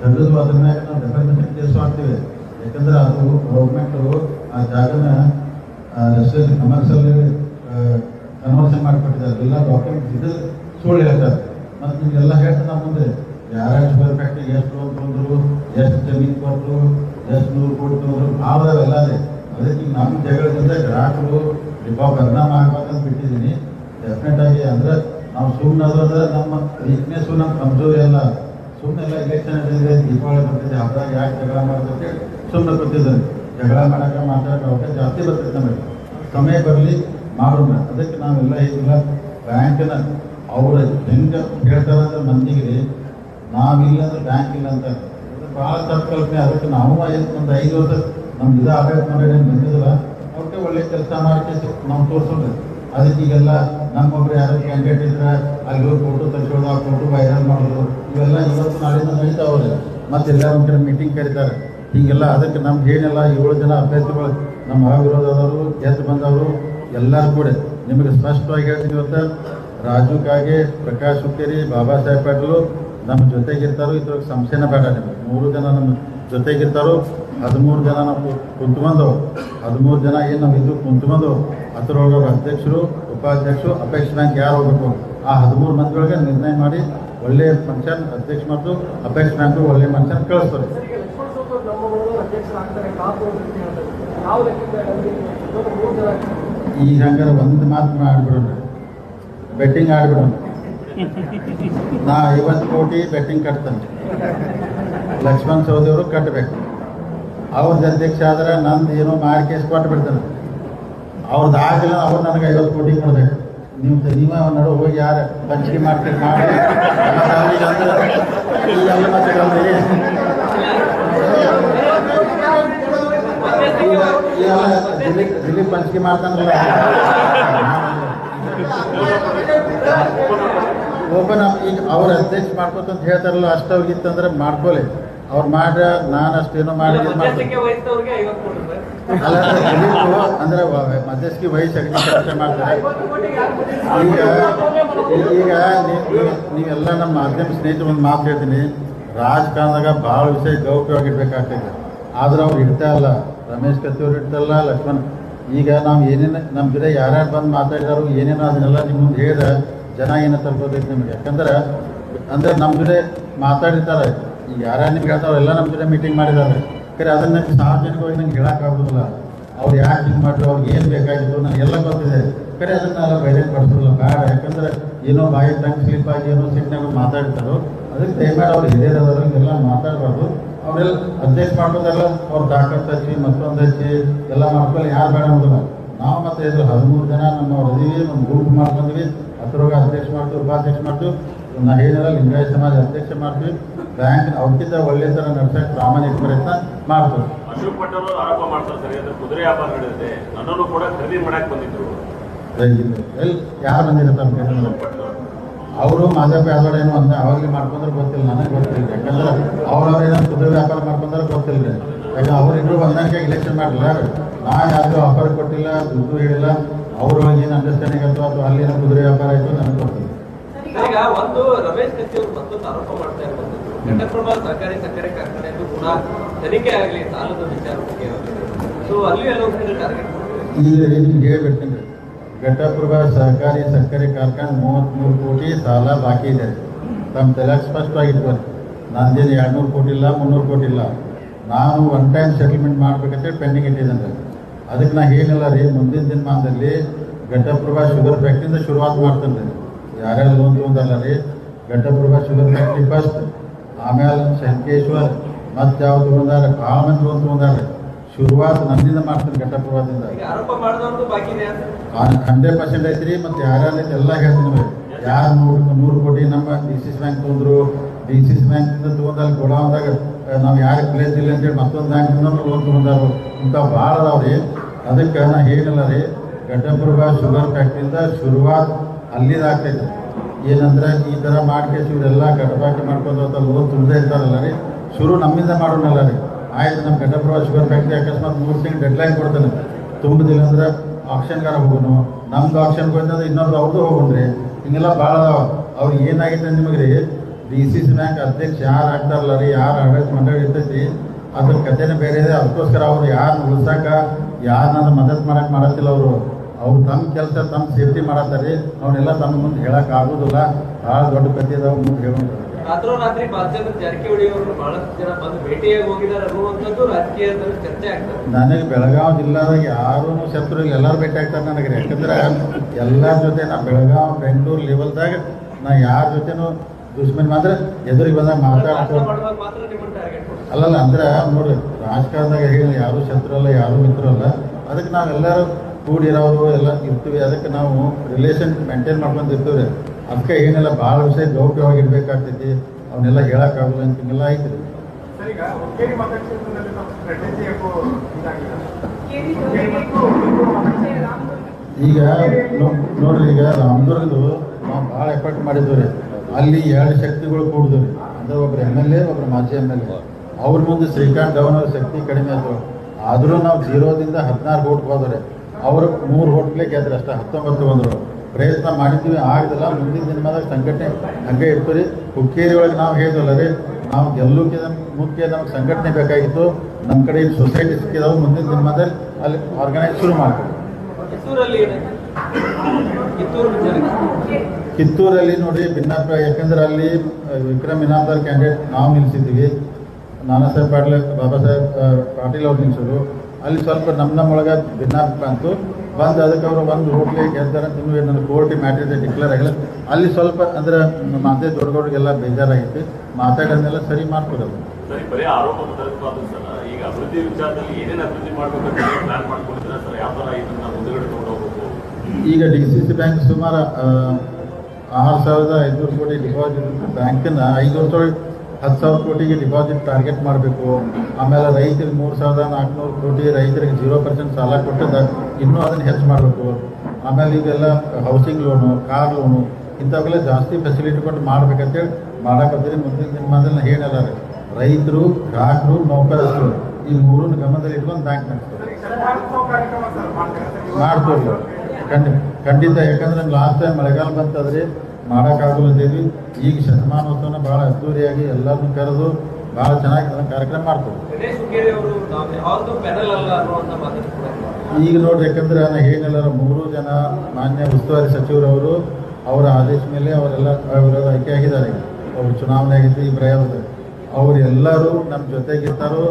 ತೆಗೆದು ಅದ್ರ ಮೇಲೆ ನಾವು ಡೆಫರ್ಮೇಷನ್ ಕೇಸ್ ಮಾಡ್ತೀವಿ. ಯಾಕಂದ್ರೆ ಅದು ಗೌರ್ಮೆಂಟು ಆ ಜಾಗನ ರೆಸ್ಟೋರೆಂಟ್ ಕಮರ್ಷಿಯಲ್ ಕನ್ವರ್ಷನ್ ಮಾಡಿಕೊಟ್ಟಿದ್ದಾರೆ. ಎಲ್ಲ ಡಾಕ್ಯುಮೆಂಟ್ಸ್ ಇದು ಸುಳ್ಳು ಹೇಳ್ತಾರೆ. ಮತ್ತು ನಿಮಗೆಲ್ಲ ಹೇಳ್ತಾರೆ ನಮ್ಮ ಮುಂದೆ. ಯಾರ್ಯಾರು ಸ್ಕ್ವೇರ್ ಫ್ಯಾಕ್ಟ್ರಿ ಎಷ್ಟು ಲೋನ್ ತೊಗೊಂಡ್ರು, ಎಷ್ಟು ಜಮೀನು ಕೊಟ್ಟರು ಎಷ್ಟು ನೂರು ಕೋಟಿ ತೊಗೊಂಡ್ರು ಎಲ್ಲ ಇದೆ ಅದಕ್ಕೆ ನಮ್ಮ ಜಗಳದಿಂದ ಗ್ರಾಹಕರು ಡಿಪಾ ಪರಿಣಾಮ ಆಗ್ಬೇಕಂತ ಬಿಟ್ಟಿದ್ದೀನಿ. ಡೆಫಿನೆಟ್ ಆಗಿ ಅಂದ್ರೆ ನಾವು ಸುಮ್ಮನೆ ಅದ್ರೆ ನಮ್ಮ ವೀಕ್ನೆಸ್ಸು ನಮ್ಮ ಕಮಜೋರಿ ಎಲ್ಲ ಎಲೆಕ್ಷನ್ ಇದೆ ದೀಪಾವಳಿ ಬರ್ತಿದೆ. ಹಬ್ಬದಾಗ ಯಾಕೆ ಜಗಳ ಮಾಡೋದಕ್ಕೆ ಸುಮ್ಮನೆ ಬರ್ತಿದ್ದಾರೆ ಜಗಳ ಮಾಡಕ್ಕೆ ಮಾತಾಡೋಕೆ ಅವಕಾಶ ಜಾಸ್ತಿ ಬರ್ತೈತೆ ನಮಗೆ. ಸಮಯ ಬರಲಿ, ಮಾಡೋಣ. ಅದಕ್ಕೆ ನಾವೆಲ್ಲ ಈಗೆಲ್ಲ ಬ್ಯಾಂಕಿನ ಅವ್ರು ಹೆಂಗೆ ಹೇಳ್ತಾರೆ ಅಂದ್ರೆ ಮಂದಿಗೆ ನಾವಿಲ್ಲ ಅಂದ್ರೆ ಬ್ಯಾಂಕ್ ಇಲ್ಲ ಅಂತ. ಭಾಳ ತಪ್ಪು ಕಲ್ಪನೆ. ಅದಕ್ಕೆ ನಾವು ಐದು ಒಂದು ಐದು ವರ್ಷ ನಮ್ದು ಆಡಳಿತ ಮಾಡಿ ಅವ್ರಿಗೆ ಒಳ್ಳೆ ಕೆಲಸ ಮಾಡಕ್ಕೆ ನಾವು ತೋರಿಸೋದು. ಅದಕ್ಕೆ ಈಗೆಲ್ಲ ನಮ್ಮೊಬ್ರು ಯಾರು ಕ್ಯಾಂಡಿಡೇಟ್ ಇದ್ರೆ ಅಲ್ಲಿ ಫೋಟೋ ತೆಗೆಸೋದು ಆ ಫೋಟೋ ವೈರಲ್ ಮಾಡೋದು, ಇವೆಲ್ಲ ಇವತ್ತು ನಾಳಿಂದ ನಡೀತಾವ್ರೆ ಮತ್ತೆ ಎಲ್ಲ ಒಂದು ಮೀಟಿಂಗ್ ಕರೀತಾರೆ. ಹೀಗೆಲ್ಲ ಅದಕ್ಕೆ ನಮ್ಗೆ ಏನೆಲ್ಲ ಏಳು ಜನ ಅಭ್ಯರ್ಥಿಗಳು ನಮ್ಮ ವಿರೋಧದವರು ಗೆದ್ದು ಬಂದವರು, ಎಲ್ಲರೂ ಕೂಡ. ನಿಮಗೆ ಸ್ಪಷ್ಟವಾಗಿ ಹೇಳ್ತೀನಿ ಇವತ್ತು, ರಾಜು ಕಾಗೆ, ಪ್ರಕಾಶ್ ಹುಕ್ಕೇರಿ ಬಾಬಾ ಸಾಹೇಬ್ ಪಾಟೀಲು ನಮ್ಮ ಜೊತೆಗಿರ್ತಾರೋ ಇದ್ರಾಗ ಸಂಶಯನ ಬೇಡ ನಿಮಗೆ. ಮೂರು ಜನ ನಮ್ಮ ಜೊತೆಗಿರ್ತಾರೋ ಹದಿಮೂರು ಜನ ನಾವು ಕುಂತ್ಕೊಂಡು ಹದಿಮೂರು ಜನ ಏನು ನಾವು ಇದ್ದು ಕುಂತ್ಕೊಂಡು ಅದರೊಳಗೆ ಅಧ್ಯಕ್ಷರು, ಉಪಾಧ್ಯಕ್ಷರು, ಅಪೇಕ್ಷ ಬ್ಯಾಂಕ್ ಯಾರು ಹೋಗ್ಬೇಕು? ಆ ಹದಿಮೂರು ಮಂದಿಗಳಿಗೆ ನಿರ್ಣಯ ಮಾಡಿ ಒಳ್ಳೆಯ ಫಂಕ್ಷನ್ ಅಧ್ಯಕ್ಷ ಮತ್ತು ಅಪೇಕ್ಷ ಬ್ಯಾಂಕ್ ಒಳ್ಳೆಯ ಫಂಕ್ಷನ್ ಕಳಿಸ್ತಾರೆ. ಈಗ ಹಂಗಾರೆ ಒಂದು ಮಾತು ಆಡ್ಬಿಡೋಣ. ಬೆಟ್ಟಿಂಗ್ ಆಡ್ಬಿಡೋಣ. ನಾ ಐವತ್ತು ಕೋಟಿ ಬೆಟ್ಟಿಂಗ್ ಕಟ್ತೇನೆ. ಲಕ್ಷ್ಮಣ್ ಸೌದಿಯವರು ಕಟ್ಟಬೇಕು ಅವ್ರದ್ದು ಅಧ್ಯಕ್ಷ ಆದ್ರೆ ನಂದು ಏನೋ ಮಾಡಿ ಕೇಸ್ ಕೊಟ್ಟು ಬಿಡ್ತಾನೆ. ಅವ್ರದ್ದು ಆಗಿಲ್ಲ ಅವ್ರು ನನಗೆ ಐವತ್ತು ಕೋಟಿ ಕೊಡ್ಬೇಕು. ನೀವು ನೀವೇ ನಡು ಹೋಗಿ ಯಾರು ಪಂಚಿಕೆ ಮಾಡ್ತೀರಿ ಮಾಡಿ. ದಿಲೀಪ್ ದಿಲೀಪ್ ಹಂಚಿಕೆ ಮಾಡ್ತಾನಲ್ಲ. ಓಪನ್ ಈಗ ಅವ್ರ ಅಧ್ಯಕ್ಷ ಮಾಡ್ಕೋತಂತ ಹೇಳ್ತಾರಲ್ಲ, ಅಷ್ಟು ಮಾಡ್ಕೊಳ್ಳಿ ಅವ್ರು ಮಾಡ್ರ ನಾನು ಅಷ್ಟೇನೋ ಮಾಡಿ ಅಲ್ಲ ಅಂದ್ರೆ ಮಧ್ಯಸ್ಥಿ ಮಧ್ಯಸ್ಥಿಕೆ ವಹಿಸಿ ಅಗ್ನಿ ಕೆಲಸ ಮಾಡ್ತಾರೆ. ಈಗ ಈಗ ನೀವು ನೀವ್- ನೀವೆಲ್ಲ ನಮ್ಮ ಮಾಧ್ಯಮ ಸ್ನೇಹಿತರು ಒಂದು ಮಾತು ಹೇಳ್ತೀನಿ. ರಾಜಕಾರಣದಾಗ ಭಾಳ ವಿಷಯ ಗೌಪ್ಯವಾಗಿ ಇಡ್ಬೇಕಾಗ್ತದೆ ಆದ್ರೆ ಅವ್ರು ಇಡ್ತಾ ಇಲ್ಲ. ರಮೇಶ್ ಕತ್ತಿಯವ್ರು ಇಡ್ತಲ್ಲ ಲಕ್ಷ್ಮಣ್. ಈಗ ನಾವು ಏನೇನು ನಮ್ಮ ಜೊತೆ ಯಾರ್ಯಾರು ಬಂದು ಮಾತಾಡಿದಾರು ಏನೇನೋ ಅದನ್ನೆಲ್ಲ ನಿಮ್ಮ ಮುಂದೆ ಹೇಳಿದ್ರೆ ಜನ ಏನೋ ತಲುಪೋದೈತೆ ನಿಮಗೆ? ಯಾಕಂದ್ರೆ ಅಂದ್ರೆ ನಮ್ಮ ಜೊತೆ ಮಾತಾಡಿರ್ತಾರೆ. ಈಗ ಯಾರ್ಯಾರು ನಿಮ್ಗೆ ಎಲ್ಲ ನಮ್ಮ ಜೊತೆ ಮೀಟಿಂಗ್ ಮಾಡಿದ್ದಾರೆ. ಖರೆ ಅದನ್ನ ಸಾರ್ವಜನಿಕವಾಗಿ ನಂಗೆ ಹೇಳೋಕ್ಕಾಗೋದಿಲ್ಲ ಅವ್ರು ಯಾಕೆ ಹಿಂಗೆ ಮಾಡ್ರು, ಅವ್ರಿಗೆ ಏನು ಬೇಕಾಗಿತ್ತು ನನಗೆಲ್ಲ ಗೊತ್ತಿದೆ. ಖರೆ ಅದನ್ನೆಲ್ಲ ಬೈರೇಟ್ ಪಡಿಸೋದಿಲ್ಲ ಬೇಡ. ಯಾಕಂದ್ರೆ ಏನೋ ಬಾಯಿ ತಂಗ್ ಸ್ಲಿಪ್ ಆಗಿ ಏನೋ ಸಿಟ್ನಾಗ ಮಾತಾಡ್ತಾರೋ, ಅದಕ್ಕೆ ದಯಮಾಡಿ ಅವ್ರು ಹಿರಿಯರದಾರ ಎಲ್ಲ ಮಾತಾಡಬಾರ್ದು. ಅವರೆಲ್ಲ ಅಧ್ಯಕ್ಷ ಮಾಡೋದೆಲ್ಲ ಅವ್ರು ತಾಕತ್ತು ಹಚ್ಚಿ, ಮತ್ತೊಂದು ಹಚ್ಚಿ, ಎಲ್ಲ ಮಾಡ್ಕೊಳ್ಳಿ. ಯಾರು ಬೇಡ ಅನ್ನೋದಿಲ್ಲ. ನಾವು ಮತ್ತೆ ಇದ್ರ ಹದಿಮೂರು ಜನ ನಮ್ಮವ್ರು ಅದೀವಿ ನಮ್ಮ ಗ್ರೂಪ್ ಮಾಡ್ಕೊಂಡ್ವಿ. ಅದ್ರೊಳಗೆ ಅಧ್ಯಕ್ಷ ಮಾಡ್ತೀವಿ ಉಪಾಧ್ಯಕ್ಷ ಮಾಡ್ತೀವಿ ನಾ ಹೇಳಿದ್ರೆ ಲಿಂಗಾಯತ ಸಮಾಜ ಅಧ್ಯಕ್ಷ ಮಾಡ್ತೀವಿ. ಬ್ಯಾಂಕ್ ಅವಕ್ಕಿಂತ ಒಳ್ಳೆ ಥರ ನಡೆಸ ಪ್ರಾಮಾಣಿಕ ಪ್ರಯತ್ನ ಮಾಡ್ತೀವಿ ಅಶೋಕ್ ಪಟ್ಟರು ಆರೋಪ ಮಾಡ್ತಾರೆ ಸರಿ ಅಂದ್ರೆ ಕುದುರೆ ವ್ಯಾಪಾರ ನಡೆದಿದೆ ನನ್ನನ್ನು ಕೂಡ ಖರೀದಿ ಮಾಡಕ್ ಬಂದಿದ್ರು. ಎಲ್ಲಿ ಯಾರು ಬಂದಿರ್ತಾರೆ ಅವರು ಮಾದಪ್ಪ ಯಾದವ್ ಏನು ಅಂತ ಅವಾಗಲೇ ಮಾಡ್ಕೊಂಡ್ರೆ ಗೊತ್ತಿಲ್ಲ ನನಗೆ ಗೊತ್ತಿಲ್ಲ. ಯಾಕಂದ್ರೆ ಅವ್ರವ್ರೇನೋ ಕುದುರೆ ವ್ಯಾಪಾರ ಮಾಡ್ಕೊಂಡ್ರೆ ಗೊತ್ತಿಲ್ಲ. ರೀ ಯಾಕಂದ್ರೆ ಅವರಿಬ್ರು ಬಂದಂಗೆ ಇಲೆಕ್ಷನ್ ಮಾಡಲಿಲ್ಲ. ನಾ ಯಾರಿಗೂ ಆಫರ್ ಕೊಟ್ಟಿಲ್ಲ ದುಡ್ಡು ಹೇಳಿಲ್ಲ. ಅವ್ರ ಏನು ಅಂಡರ್ಸ್ಟ್ಯಾಂಡಿಂಗ್ ಅಥವಾ ಅಥವಾ ಅಲ್ಲಿನ ಕುದುರೆ ವ್ಯಾಪಾರ ಆಯಿತು ನನಗೆ ಗೊತ್ತಿಲ್ಲ. ಈಗ ಒಂದು ರಮೇಶ್ ಕತ್ತಿ ಅವರು ಮತ್ತೊಂದು ಆರೋಪ ಮಾಡ್ತಾ ಇರುವಂತದ್ದು ಘಟಪ್ರಭಾ ಸಹಕಾರಿ ಸಕ್ಕರೆ ಕಾರ್ಖಾನೆಯಲ್ಲೂ ಕೂಡ ತನಿಖೆ ಆಗಲಿ, ಸಾಲದ ವಿಚಾರ ಸೊ ಅಲ್ಲಿ ಎಲ್ಲ ಟಾರ್ಗೆಟ್ ಈಗ ನಿಮ್ಗೆ ಘಟಪ್ರಭಾ ಸಹಕಾರಿ ಸಕ್ಕರೆ ಕಾರ್ಖಾನೆ ಮೂವತ್ತ್ಮೂರು ಕೋಟಿ ಸಾಲ ಬಾಕಿ ಇದೆ. ತಮ್ಮ ತಲೆ ಸ್ಪಷ್ಟವಾಗಿತ್ತು ನಂದಿನ ಎರಡು ಕೋಟಿ ಇಲ್ಲ, ಮುನ್ನೂರು ಕೋಟಿ ಇಲ್ಲ. ನಾನು ಒನ್ ಟೈಮ್ ಸೆಟಲ್ಮೆಂಟ್ ಮಾಡ್ಬೇಕಂತೇಳಿ ಪೆಂಡಿಂಗ್ ಇಟ್ಟಿದ್ದಂತೆ ಅದಕ್ಕೆ ನಾ ಏನಿಲ್ಲ ರೀ, ಮುಂದಿನ ದಿನಮಾನದಲ್ಲಿ ಘಟಪ್ರಭಾ ಶುಗರ್ ಫ್ಯಾಕ್ಟ್ರಿಯಿಂದ ಶುರುವಾತ್ ಮಾಡ್ತೇನೆ. ರೀ ಯಾರ್ಯಾರು ಲೋನ್ ಅಲ್ಲ ರೀ ಘಟ್ಟಪ್ರಭಾ ಶುಗರ್ ಫ್ಯಾಕ್ಟ್ರಿ ಫಸ್ಟ್ ಆಮೇಲೆ ಶಂಕೇಶ್ವರ್ ಮತ್ತೆ ಯಾವ್ದು ತೊಗೊಂಡಾರ ಭಾಳ ಮಂದಿ ಲೋನ್ ತೊಗೊಂಡಾರ ಶುರುವಾತ್ ನನ್ನಿಂದ ಮಾಡ್ತೀನಿ ಘಟ್ಟಪ್ರಭಾದಿಂದ ಹಂಡ್ರೆಡ್ ಪರ್ಸೆಂಟ್ ಐತ್ರಿ ಮತ್ತು ಯಾರ್ಯಾರು ಐತೆ ಎಲ್ಲ ಹೇಳ್ತೀನಿ ನಿಮಗೆ. ಯಾರು ನೂರು ನೂರು ಕೋಟಿ ನಮ್ಮ ಡಿ ಸಿ ಸಿ ಬ್ಯಾಂಕ್ ತೊಗೊಂಡ್ರು ಡಿ ಸಿ ಸಿ ಬ್ಯಾಂಕಿಂದ ತೊಗೊಂಡಲ್ಲಿ ಕೊಡೋದಾಗ ನಾವು ಯಾರಿಗೆ ಪ್ಲೇಸ್ ಇಲ್ಲ ಅಂತೇಳಿ ಮತ್ತೊಂದು ಬ್ಯಾಂಕಿಂದ ಲೋನ್ ತೊಗೊಂಡಾರು. ಇಂಥ ಭಾಳ ಅದಾವ್ರಿ. ಅದಕ್ಕೆ ನಾ ಏನಿಲ್ಲ ರೀ ಘಟಪ್ರಭ ಶುಗರ್ ಫ್ಯಾಕ್ಟ್ರಿಯಿಂದ ಶುರುವಾತ್ ಅಲ್ಲಿಂದ ಆಗ್ತೈತೆ ಏನಂದ್ರೆ ಈ ಥರ ಮಾಡ್ಕೇಸಿ ಇವರೆಲ್ಲ ಗಡಬಾಟಿ ಮಾಡ್ಕೊಂಡು ಹೋಗ್ತಾ ಲೋನ್ ತುಂಬದೇ ಇರ್ತಾರಲ್ಲ ರೀ. ಶುರು ನಮ್ಮಿಂದ ಮಾಡೋಣಲ್ಲ ರೀ. ಆಯ್ತು ನಮ್ಮ ಘಟಪ್ರಭ ಶುಗರ್ ಫ್ಯಾಕ್ಟ್ರಿ ಅಕಸ್ಮಾತ್ ಮೂರು ತಿಂಗಳು ಡೆಡ್ಲೈನ್ ಕೊಡ್ತಾನೆ. ತುಂಬುದಿಲ್ಲ ಅಂದ್ರೆ ಆಪ್ಷನ್ಗಾರ ಹೋಗೋನು. ನಮ್ದು ಆಪ್ಷನ್ ಹೋಯ್ತಂದ್ರೆ ಇನ್ನೊಬ್ರು ಅವ್ರದ್ದು ಹೋಗೋಣ್ರಿ ಹಿಂಗೆಲ್ಲ ಭಾಳ ಅದಾವ. ಅವ್ರಿಗೆ ಏನಾಗೈತೆ ನಿಮಗೆ ರೀ ಡಿ ಸಿ ಸಿ ಬ್ಯಾಂಕ್ ಅಧ್ಯಕ್ಷ ಯಾರು ಆಗ್ತಾರಲ್ಲ ರೀ? ಯಾರು ಆಡಳಿತ ಮಂಡಳಿ ಇರ್ತೈತಿ? ಅದ್ರ ಕಥೆನೇ ಬೇರೆ ಇದೆ. ಅದಕ್ಕೋಸ್ಕರ ಅವ್ರು ಯಾರು ಉಳ್ಸಾಕ ಯಾರು ನನ್ನ ಮದತ್ ಮಾಡಕ್ಕೆ ಮಾಡತ್ತಿಲ್ಲ ಅವರು. ಅವ್ರು ತಮ್ಮ ಕೆಲಸ ತಮ್ಮ ಸೇಫ್ಟಿ ಮಾಡತ್ತಾರೆ. ಅವನ್ನೆಲ್ಲ ತಮ್ಮ ಮುಂದೆ ಹೇಳಕ್ ಆಗೋದಿಲ್ಲ. ಭಾಳ ದೊಡ್ಡ ಕಥೆ ಅದಾವ ಮುಂದೆ ಹೇಳುವಂತ ರಾತ್ರೋರಾತ್ರಿ ಮಾಧ್ಯಮ ಜಾರಕಿಹೊಳಿ ಅವರು ಬಹಳಷ್ಟು ಜನ ಬಂದು ಭೇಟಿಯಾಗಿ ಹೋಗಿದ್ದಾರೆ ಅನ್ನುವಂಥದ್ದು ರಾಜಕೀಯದಲ್ಲಿ ಚರ್ಚೆ ಆಗ್ತದೆ. ನನಗೆ ಬೆಳಗಾವಿ ಜಿಲ್ಲಾದಾಗ ಯಾರು ಶತ್ರು ಎಲ್ಲಾರು ಭೇಟಿ ಆಗ್ತಾರೆ ನನಗೆ. ಯಾಕಂದ್ರೆ ಎಲ್ಲರ ಜೊತೆ ನಾ ಬೆಳಗಾವಿ ಬೆಂಗಳೂರು ಲೆವೆಲ್ದಾಗ ನಾ ಯಾರ ಜೊತೆನು ದುಶ್ಮನ್ ಮಾತ್ರ ಎದುರಿಗೆ ಬಂದಾಗ ಮಾತಾಡ್ತಾರೆ ಅಲ್ಲಲ್ಲ ಅಂದ್ರೆ ನೋಡ್ರಿ ರಾಜಕಾರಣದಾಗ ಹೇಳಿ ಯಾರು ಶತ್ರು ಅಲ್ಲ ಯಾರು ಮಿತ್ರ ಅಲ್ಲ ಅದಕ್ಕೆ ನಾವೆಲ್ಲರೂ ಕೂಡಿರೋರು ಎಲ್ಲ ಇರ್ತೀವಿ. ಅದಕ್ಕೆ ನಾವು ರಿಲೇಷನ್ ಮೇಂಟೈನ್ ಮಾಡ್ಕೊಂಡು ಇರ್ತೀವಿ ರೀ ಅದಕ್ಕೆ ಏನೆಲ್ಲ ಭಾಳ ವಿಷಯ ಗೌಪ್ಯವಾಗಿ ಇರ್ಬೇಕಾಗ್ತೈತಿ ಅವನ್ನೆಲ್ಲ ಹೇಳೋಕ್ಕಾಗಲ್ಲ ಅಂತ ಹಿಂಗೆಲ್ಲ ಐತಿ ರೀ ಸರ್ ಈಗ ನೋಡ್ರಿ ಈಗ ರಾಮದುರ್ಗದು ನಾವು ಭಾಳ ಎಫರ್ಟ್ ಮಾಡಿದ್ವಿ ರೀ ಅಲ್ಲಿ ಎರಡು ಶಕ್ತಿಗಳು ಕೂಡಿದ್ವು ರೀ ಅಂದ್ರೆ ಒಬ್ರು ಎಂ ಎಲ್ ಎ ಒಬ್ರು ಮಾಜಿ ಎಂ ಎಲ್ ಎ ಅವ್ರ ಮುಂದೆ ಶ್ರೀಕಾಂತ್ ಗೌನ್ ಅವ್ರ ಶಕ್ತಿ ಕಡಿಮೆ ಆದವು ಆದರೂ ನಾವು ಜೀರೋದಿಂದ ಹದಿನಾರು ಓಟ್ ಹೋದ್ರೆ ಅವರು ಮೂರು ಹೋಟ್ಲೇ ಗೆದ್ರೆ ಅಷ್ಟೇ ಹತ್ತೊಂಬತ್ತು ಬಂದರು. ಪ್ರಯತ್ನ ಮಾಡಿದ್ದೀವಿ ಆಗದಿಲ್ಲ ಮುಂದಿನ ದಿನಮಾದಾಗ ಸಂಘಟನೆ ಹಂಗೆ ಇರ್ತೀವಿ ರೀ ಹುಕ್ಕೇರಿ ಒಳಗೆ ನಾವು ಹೇಳಿದ್ವಲ್ಲ ರೀ ನಾವು ಗೆಲ್ಲೋಕೆ ಮುಖ್ಯ ನಮ್ಗೆ ಸಂಘಟನೆ ಬೇಕಾಗಿತ್ತು. ನಮ್ಮ ಕಡೆ ಇಲ್ಲಿ ಸೊಸೈಟಿ ಸಿಕ್ಕಿದಾವೆ ಮುಂದಿನ ದಿನಮಾದಲ್ಲಿ ಅಲ್ಲಿ ಆರ್ಗನೈಸ್ ಶುರು ಮಾಡ್ತೀವಿ. ಕಿತ್ತೂರಲ್ಲಿ ನೋಡಿ ಭಿನ್ನಾಭಿಪ್ರಾಯ ಯಾಕಂದ್ರೆ ಅಲ್ಲಿ ವಿಕ್ರಮ್ ಇನಾಮದಾರ್ ಕ್ಯಾಂಡಿಡೇಟ್ ನಾವು ನಿಲ್ಲಿಸಿದ್ದೀವಿ ನಾನಾ ಸಾಹೇಬ್ ಪಾಟೀಲ್ ಬಾಬಾ ಸಾಹೇಬ್ ಪಾಟೀಲ್ ಅವ್ರು ನಿಲ್ಲಿಸೋರು ಅಲ್ಲಿ ಸ್ವಲ್ಪ ನಮ್ಮ ನಮ್ಮೊಳಗೆ ಭಿನ್ನಾಭಿಪ್ರಾಯ ಅಂತು ಬಂದು ಅದಕ್ಕೆ ಅವರು ಒಂದು ಹೋಟ್ಲಿಗೆ ಗೆದ್ದಾರೆ ಅಂತ ಇನ್ನೂ ನನ್ನ ಕೋರ್ಟಿ ಮ್ಯಾಟ್ರಿದೆ ಡಿಕ್ಲೇರ್ ಆಗಿಲ್ಲ. ಅಲ್ಲಿ ಸ್ವಲ್ಪ ಅಂದ್ರೆ ಮಾತೆ ದೊಡ್ಡಗೌಡರಿಗೆಲ್ಲ ಬೇಜಾರಾಗೈತಿ ಮಾತಾಡೋದನ್ನೆಲ್ಲ ಸರಿ ಮಾಡ್ಕೊಡೋದು. ಈಗ ಡಿ ಸಿ ಸಿ ಬ್ಯಾಂಕ್ ಸುಮಾರು ಆರು ಸಾವಿರದ ಐದುನೂರು ಕೋಟಿ ಡಿಪಾಸಿಟ್ ಬ್ಯಾಂಕನ್ನ ಐದುನೂರು ಕೋಟಿ ಹತ್ತು ಸಾವಿರ ಕೋಟಿಗೆ ಡಿಪಾಸಿಟ್ ಟಾರ್ಗೆಟ್ ಮಾಡಬೇಕು. ಆಮೇಲೆ ರೈತರಿಗೆ ಮೂರು ಸಾವಿರದ ನಾಲ್ಕುನೂರು ಕೋಟಿ ರೈತರಿಗೆ ಜೀರೋ ಪರ್ಸೆಂಟ್ ಸಾಲ ಕೊಟ್ಟದ ಇನ್ನೂ ಅದನ್ನು ಹೆಚ್ಚು ಮಾಡಬೇಕು. ಆಮೇಲೆ ಇದೆಲ್ಲ ಹೌಸಿಂಗ್ ಲೋನು ಕಾರ್ ಲೋನು ಇಂಥವೆಲ್ಲ ಜಾಸ್ತಿ ಫೆಸಿಲಿಟಿ ಕೊಟ್ಟು ಮಾಡ್ಬೇಕಂತೇಳಿ ಮಾಡಕತ್ತೀರಿ ಮುಂದಿನ ದಿನಮಾನದಲ್ಲಿ ಹೇಳಲ್ಲ ರೀ ರೈತರು, ಗ್ರಾಹಕರು, ನೌಕರರು ಈ ಮೂರನ್ನು ಗಮನದಲ್ಲಿ ಇಟ್ಕೊಂಡು ಬ್ಯಾಂಕ್ ಮಾಡ್ತಾರೆ ಮಾಡ್ತೀವಿ. ಖಂಡಿತ ಖಂಡಿತ. ಯಾಕಂದ್ರೆ ಲಾಸ್ಟ್ ಟೈಮ್ ಮಳೆಗಾಲ ಬಂತಂದ್ರೆ ಮಾಡೋಕ್ಕಾಗಲಿದ್ದೀವಿ ಈಗ ಶತಮಾನೋತ್ಸವನ ಭಾಳ ಅದ್ದೂರಿಯಾಗಿ ಎಲ್ಲರನ್ನು ಕರೆದು ಭಾಳ ಚೆನ್ನಾಗಿ ಅದನ್ನ ಕಾರ್ಯಕ್ರಮ ಮಾಡ್ತೀವಿ ಈಗ ನೋಡ್ರಿ ಯಾಕಂದ್ರೆ ನಾನು ಏನೆಲ್ಲರ ಮೂರು ಜನ ಮಾನ್ಯ ಉಸ್ತುವಾರಿ ಸಚಿವರವರು ಅವರ ಆದೇಶ ಮೇಲೆ ಅವರೆಲ್ಲ ವಿರೋಧ ಆಯ್ಕೆ ಆಗಿದ್ದಾರೆ ಅವ್ರು ಚುನಾವಣೆ ಆಗಿದ್ದು ಈ ಪ್ರಯೋಗ ಅವರೆಲ್ಲರೂ ನಮ್ಮ ಜೊತೆಗಿರ್ತಾರೋ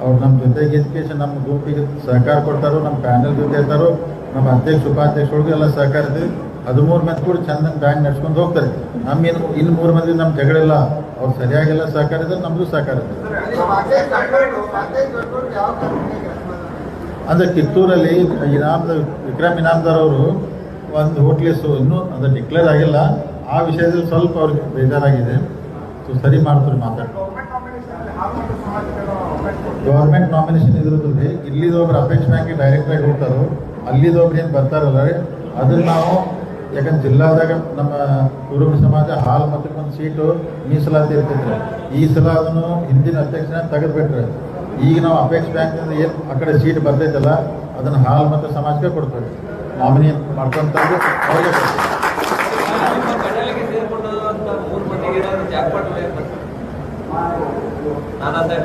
ಅವ್ರು ನಮ್ಮ ಜೊತೆಗೆ ಎಜುಕೇಶನ್ ನಮ್ಮ ಗುಂಪಿಗೆ ಸಹಕಾರ ಕೊಡ್ತಾರೋ ನಮ್ಮ ಪ್ಯಾನಲ್ ಜೊತೆ ಇರ್ತಾರೋ ನಮ್ಮ ಅಧ್ಯಕ್ಷ ಉಪಾಧ್ಯಕ್ಷರಿಗೂ ಎಲ್ಲ ಸಹಕಾರ ಇದೆ. ಹದಿಮೂರು ಮಂದಿ ಕೂಡ ಚಂದ ಬ್ಯಾಂಕ್ ನಡ್ಸ್ಕೊಂಡು ಹೋಗ್ತಾರೆ. ನಮ್ಮ ಇನ್ನು ಇನ್ನು ಮೂರು ಮಂದಿ ನಮ್ಮ ಜಗಳೆಲ್ಲ. ಅವ್ರು ಸರಿಯಾಗಿಲ್ಲ ಸಹಕಾರ ಇದ್ರೆ ನಮ್ಮದು ಸಹಕಾರ ಇದೆ ಅಂದರೆ ಕಿತ್ತೂರಲ್ಲಿ ಇನಾಮ್ದ ವಿಕ್ರಮ್ ಇನಾಮ್ದಾರ್ ಅವರು ಒಂದು ಹೋಟ್ಲಿಸು ಇನ್ನೂ ಅದು ಡಿಕ್ಲೇರ್ ಆಗಿಲ್ಲ. ಆ ವಿಷಯದಲ್ಲಿ ಸ್ವಲ್ಪ ಅವ್ರಿಗೆ ಬೇಜಾರಾಗಿದೆ. ಸೊ ಸರಿ ಮಾಡ್ತಾರೆ ಮಾತಾಡ್ತಾರೆ ಗೌರ್ಮೆಂಟ್ ನಾಮಿನೇಷನ್ ಅಲ್ಲಿ ಇಲ್ಲಿದೊಬ್ರು ಅಪೇಕ್ಷೆ ಡೈರೆಕ್ಟ್ ಆಗಿ ಹೋಗ್ತಾರೋ, ಅಲ್ಲಿದೊಬ್ರು ಏನು ಬರ್ತಾರಲ್ಲ ಅದನ್ನ ನಾವು ಯಾಕಂದ್ರೆ ಜಿಲ್ಲಾದಾಗ ನಮ್ಮ ಕುರುಬ ಸಮಾಜ ಹಾಲು ಮತ್ತು ಒಂದು ಸೀಟು ಮೀಸಲಾತಿ ಇರ್ತೈತೆ ಈ ಸಲ ಅದನ್ನು ಹಿಂದಿನ ಅಧ್ಯಕ್ಷನ ತೆಗೆದುಬಿಟ್ರೆ. ಈಗ ನಾವು ಅಪೇಕ್ಷ ಬ್ಯಾಂಕ್ನಿಂದ ಏನು ಆ ಕಡೆ ಸೀಟ್ ಬರ್ತೈತಲ್ಲ, ಅದನ್ನು ಹಾಲು ಮತ್ತು ಸಮಾಜಕ್ಕೆ ಕೊಡ್ತೇವೆ. ನಾಮಿನಿ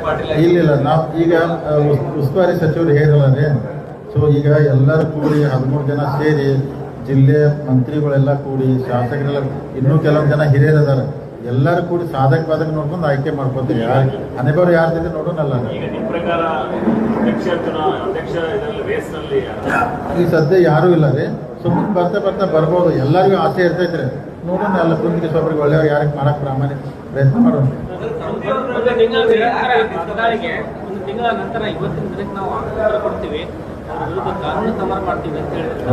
ಪಾಟೀಲ್ ಇಲ್ಲ ಇಲ್ಲ ನಾವು ಈಗ ಉಸ್ತುವಾರಿ ಸಚಿವರು ಹೇಳಲ್ಲ ಸೊ ಈಗ ಎಲ್ಲರೂ ಕೂಡಿ ಹದಿಮೂರು ಜನ ಸೇರಿ ಜಿಲ್ಲೆ ಮಂತ್ರಿಗಳೆಲ್ಲ ಕೂಡಿ ಶಾಸಕರೆಲ್ಲ ಇನ್ನೂ ಕೆಲವೊಂದು ಜನ ಹಿರಿಯರು ಅದಾರ ಎಲ್ಲರೂ ಕೂಡಿ ಸಾಧಕ ಬಾಧಕ ನೋಡ್ಕೊಂಡು ಆಯ್ಕೆ ಮಾಡ್ಕೊತೀವಿ. ಯಾರು ಯಾರ ಜೊತೆ ನೋಡೋಣಲ್ಲ ಈ ಸದ್ಯ ಯಾರೂ ಇಲ್ಲ ರೀ. ಸುಮ್ಮನೆ ಬರ್ತಾ ಬರ್ತಾ ಬರ್ಬೋದು. ಎಲ್ಲರಿಗೂ ಆಸೆ ಇರ್ತೈತ್ರಿ. ನೋಡೋಣ ಎಲ್ಲ ಮುಂದಿಗೆ ಸ್ವಬ್ರಿಗೆ ಒಳ್ಳೆಯವ್ರು ಯಾರಿಗೆ ಮಾಡಕ್ಕೆ ಪ್ರಾಮಾಣಿಕ ಪ್ರಯತ್ನ ಮಾಡೋಣ. ತಿಂಗಳ ನಂತರ ಇವತ್ತಿನ ದಿನಕ್ಕೆ ನಾವು ಉತ್ತರ ಕೊಡ್ತೀವಿ. ಅವ್ರ ವಿರುದ್ಧ ಕಾನೂನು ಸಮರ ಮಾಡ್ತೀವಿ ಅಂತ ಹೇಳಿದ್ರೆ.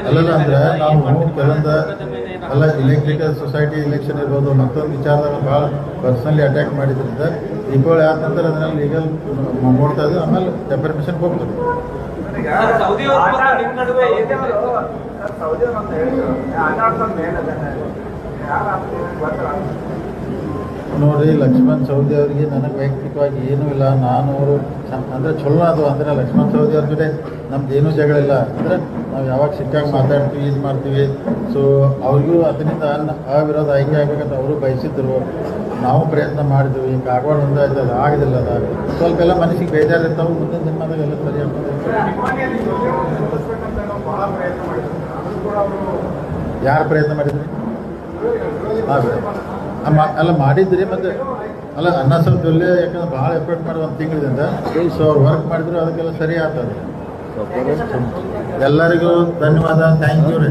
ಅಲ್ಲಲ್ಲ ಅಂದ್ರೆ ನಾವು ಕೆಲವೊಂದು ಅಲ್ಲ ಎಲ್ಲ ಇಲೆಕ್ಟ್ರಿಕಲ್ ಸೊಸೈಟಿ ಇಲೆಕ್ಷನ್ ಇರ್ಬೋದು ಮತ್ತೊಂದು ವಿಚಾರದಾಗ ಭಾಳ ಪರ್ಸನಲಿ ಅಟ್ಯಾಕ್ ಮಾಡಿದ್ರಿಂದ ದೀಪಾವಳಿ ಆದ ನಂತರ ಅದನ್ನ ಲೀಗಲ್ ನೋಡ್ತಾ ಇದ್ದೀವಿ ಆಮೇಲೆ ಡೆಪರ್ಮಿಷನ್ ಹೋಗ್ತದೆ ಸರ್, ಸೌದಿ ಅವ್ರ ಮತ್ತು ನಿಮ್ಮ ನಡುವೆ ಏನಿದೆ ಸೌದಿ ಅಂತ ಹೇಳಿದ್ರು ಆಧಾರ್ ಮೇನ್ ಅದನ್ನ ಯಾರು ಗೊತ್ತಿಲ್ಲ ನೋಡಿ, ಲಕ್ಷ್ಮಣ್ ಸೌದಿ ಅವರಿಗೆ ನನಗೆ ವೈಯಕ್ತಿಕವಾಗಿ ಏನೂ ಇಲ್ಲ. ನಾನು ಅವರು ಅಂದರೆ ಚಲೋ ಅದು. ಅಂದರೆ ಲಕ್ಷ್ಮಣ್ ಸೌದಿ ಅವ್ರ ಜೊತೆ ನಮ್ದು ಏನೂ ಜಗಳ ಇಲ್ಲ ಅಂದರೆ ನಾವು ಯಾವಾಗ ಸಿಕ್ಕಾಗ ಮಾತಾಡ್ತೀವಿ, ಇದು ಮಾಡ್ತೀವಿ. ಸೊ ಅವ್ರಿಗೂ ಅದರಿಂದ ಅವಿರೋಧ ಆಯ್ಕೆ ಆಗಬೇಕಂತ ಅವರು ಬಯಸಿದ್ರು. ನಾವು ಪ್ರಯತ್ನ ಮಾಡಿದ್ವಿ. ಕಾಗವಾಡ ಆಯ್ತು, ಅದು ಆಗಿದಿಲ್ಲ ಅದು. ಸ್ವಲ್ಪ ಎಲ್ಲ ಮನಸ್ಸಿಗೆ ಬೇಜಾರಿರ್ತಾವೆ. ಮುಂದಿನ ದಿನದಾಗ ಎಲ್ಲ ಸರಿ ಆಗ್ತದೆ. ಯಾರು ಪ್ರಯತ್ನ ಮಾಡಿದ್ರಿ? ಹಾಂ ಅಲ್ಲ ಮಾಡಿದ್ರಿ ಮತ್ತು ಅಲ್ಲ ಅನ್ನ ಸ್ವಲ್ಪ ಜೊಲ್ಲೆ ಯಾಕಂದ್ರೆ ಭಾಳ ಎಫರ್ಟ್ ಮಾಡಿ ಒಂದು ತಿಂಗಳಿಂದ. ಸೊ ಅವ್ರು ವರ್ಕ್ ಮಾಡಿದ್ರು ಅದಕ್ಕೆಲ್ಲ ಸರಿ ಆಗ್ತದೆ. ಎಲ್ಲರಿಗೂ ಧನ್ಯವಾದ ಥ್ಯಾಂಕ್ ಯು ರೀ.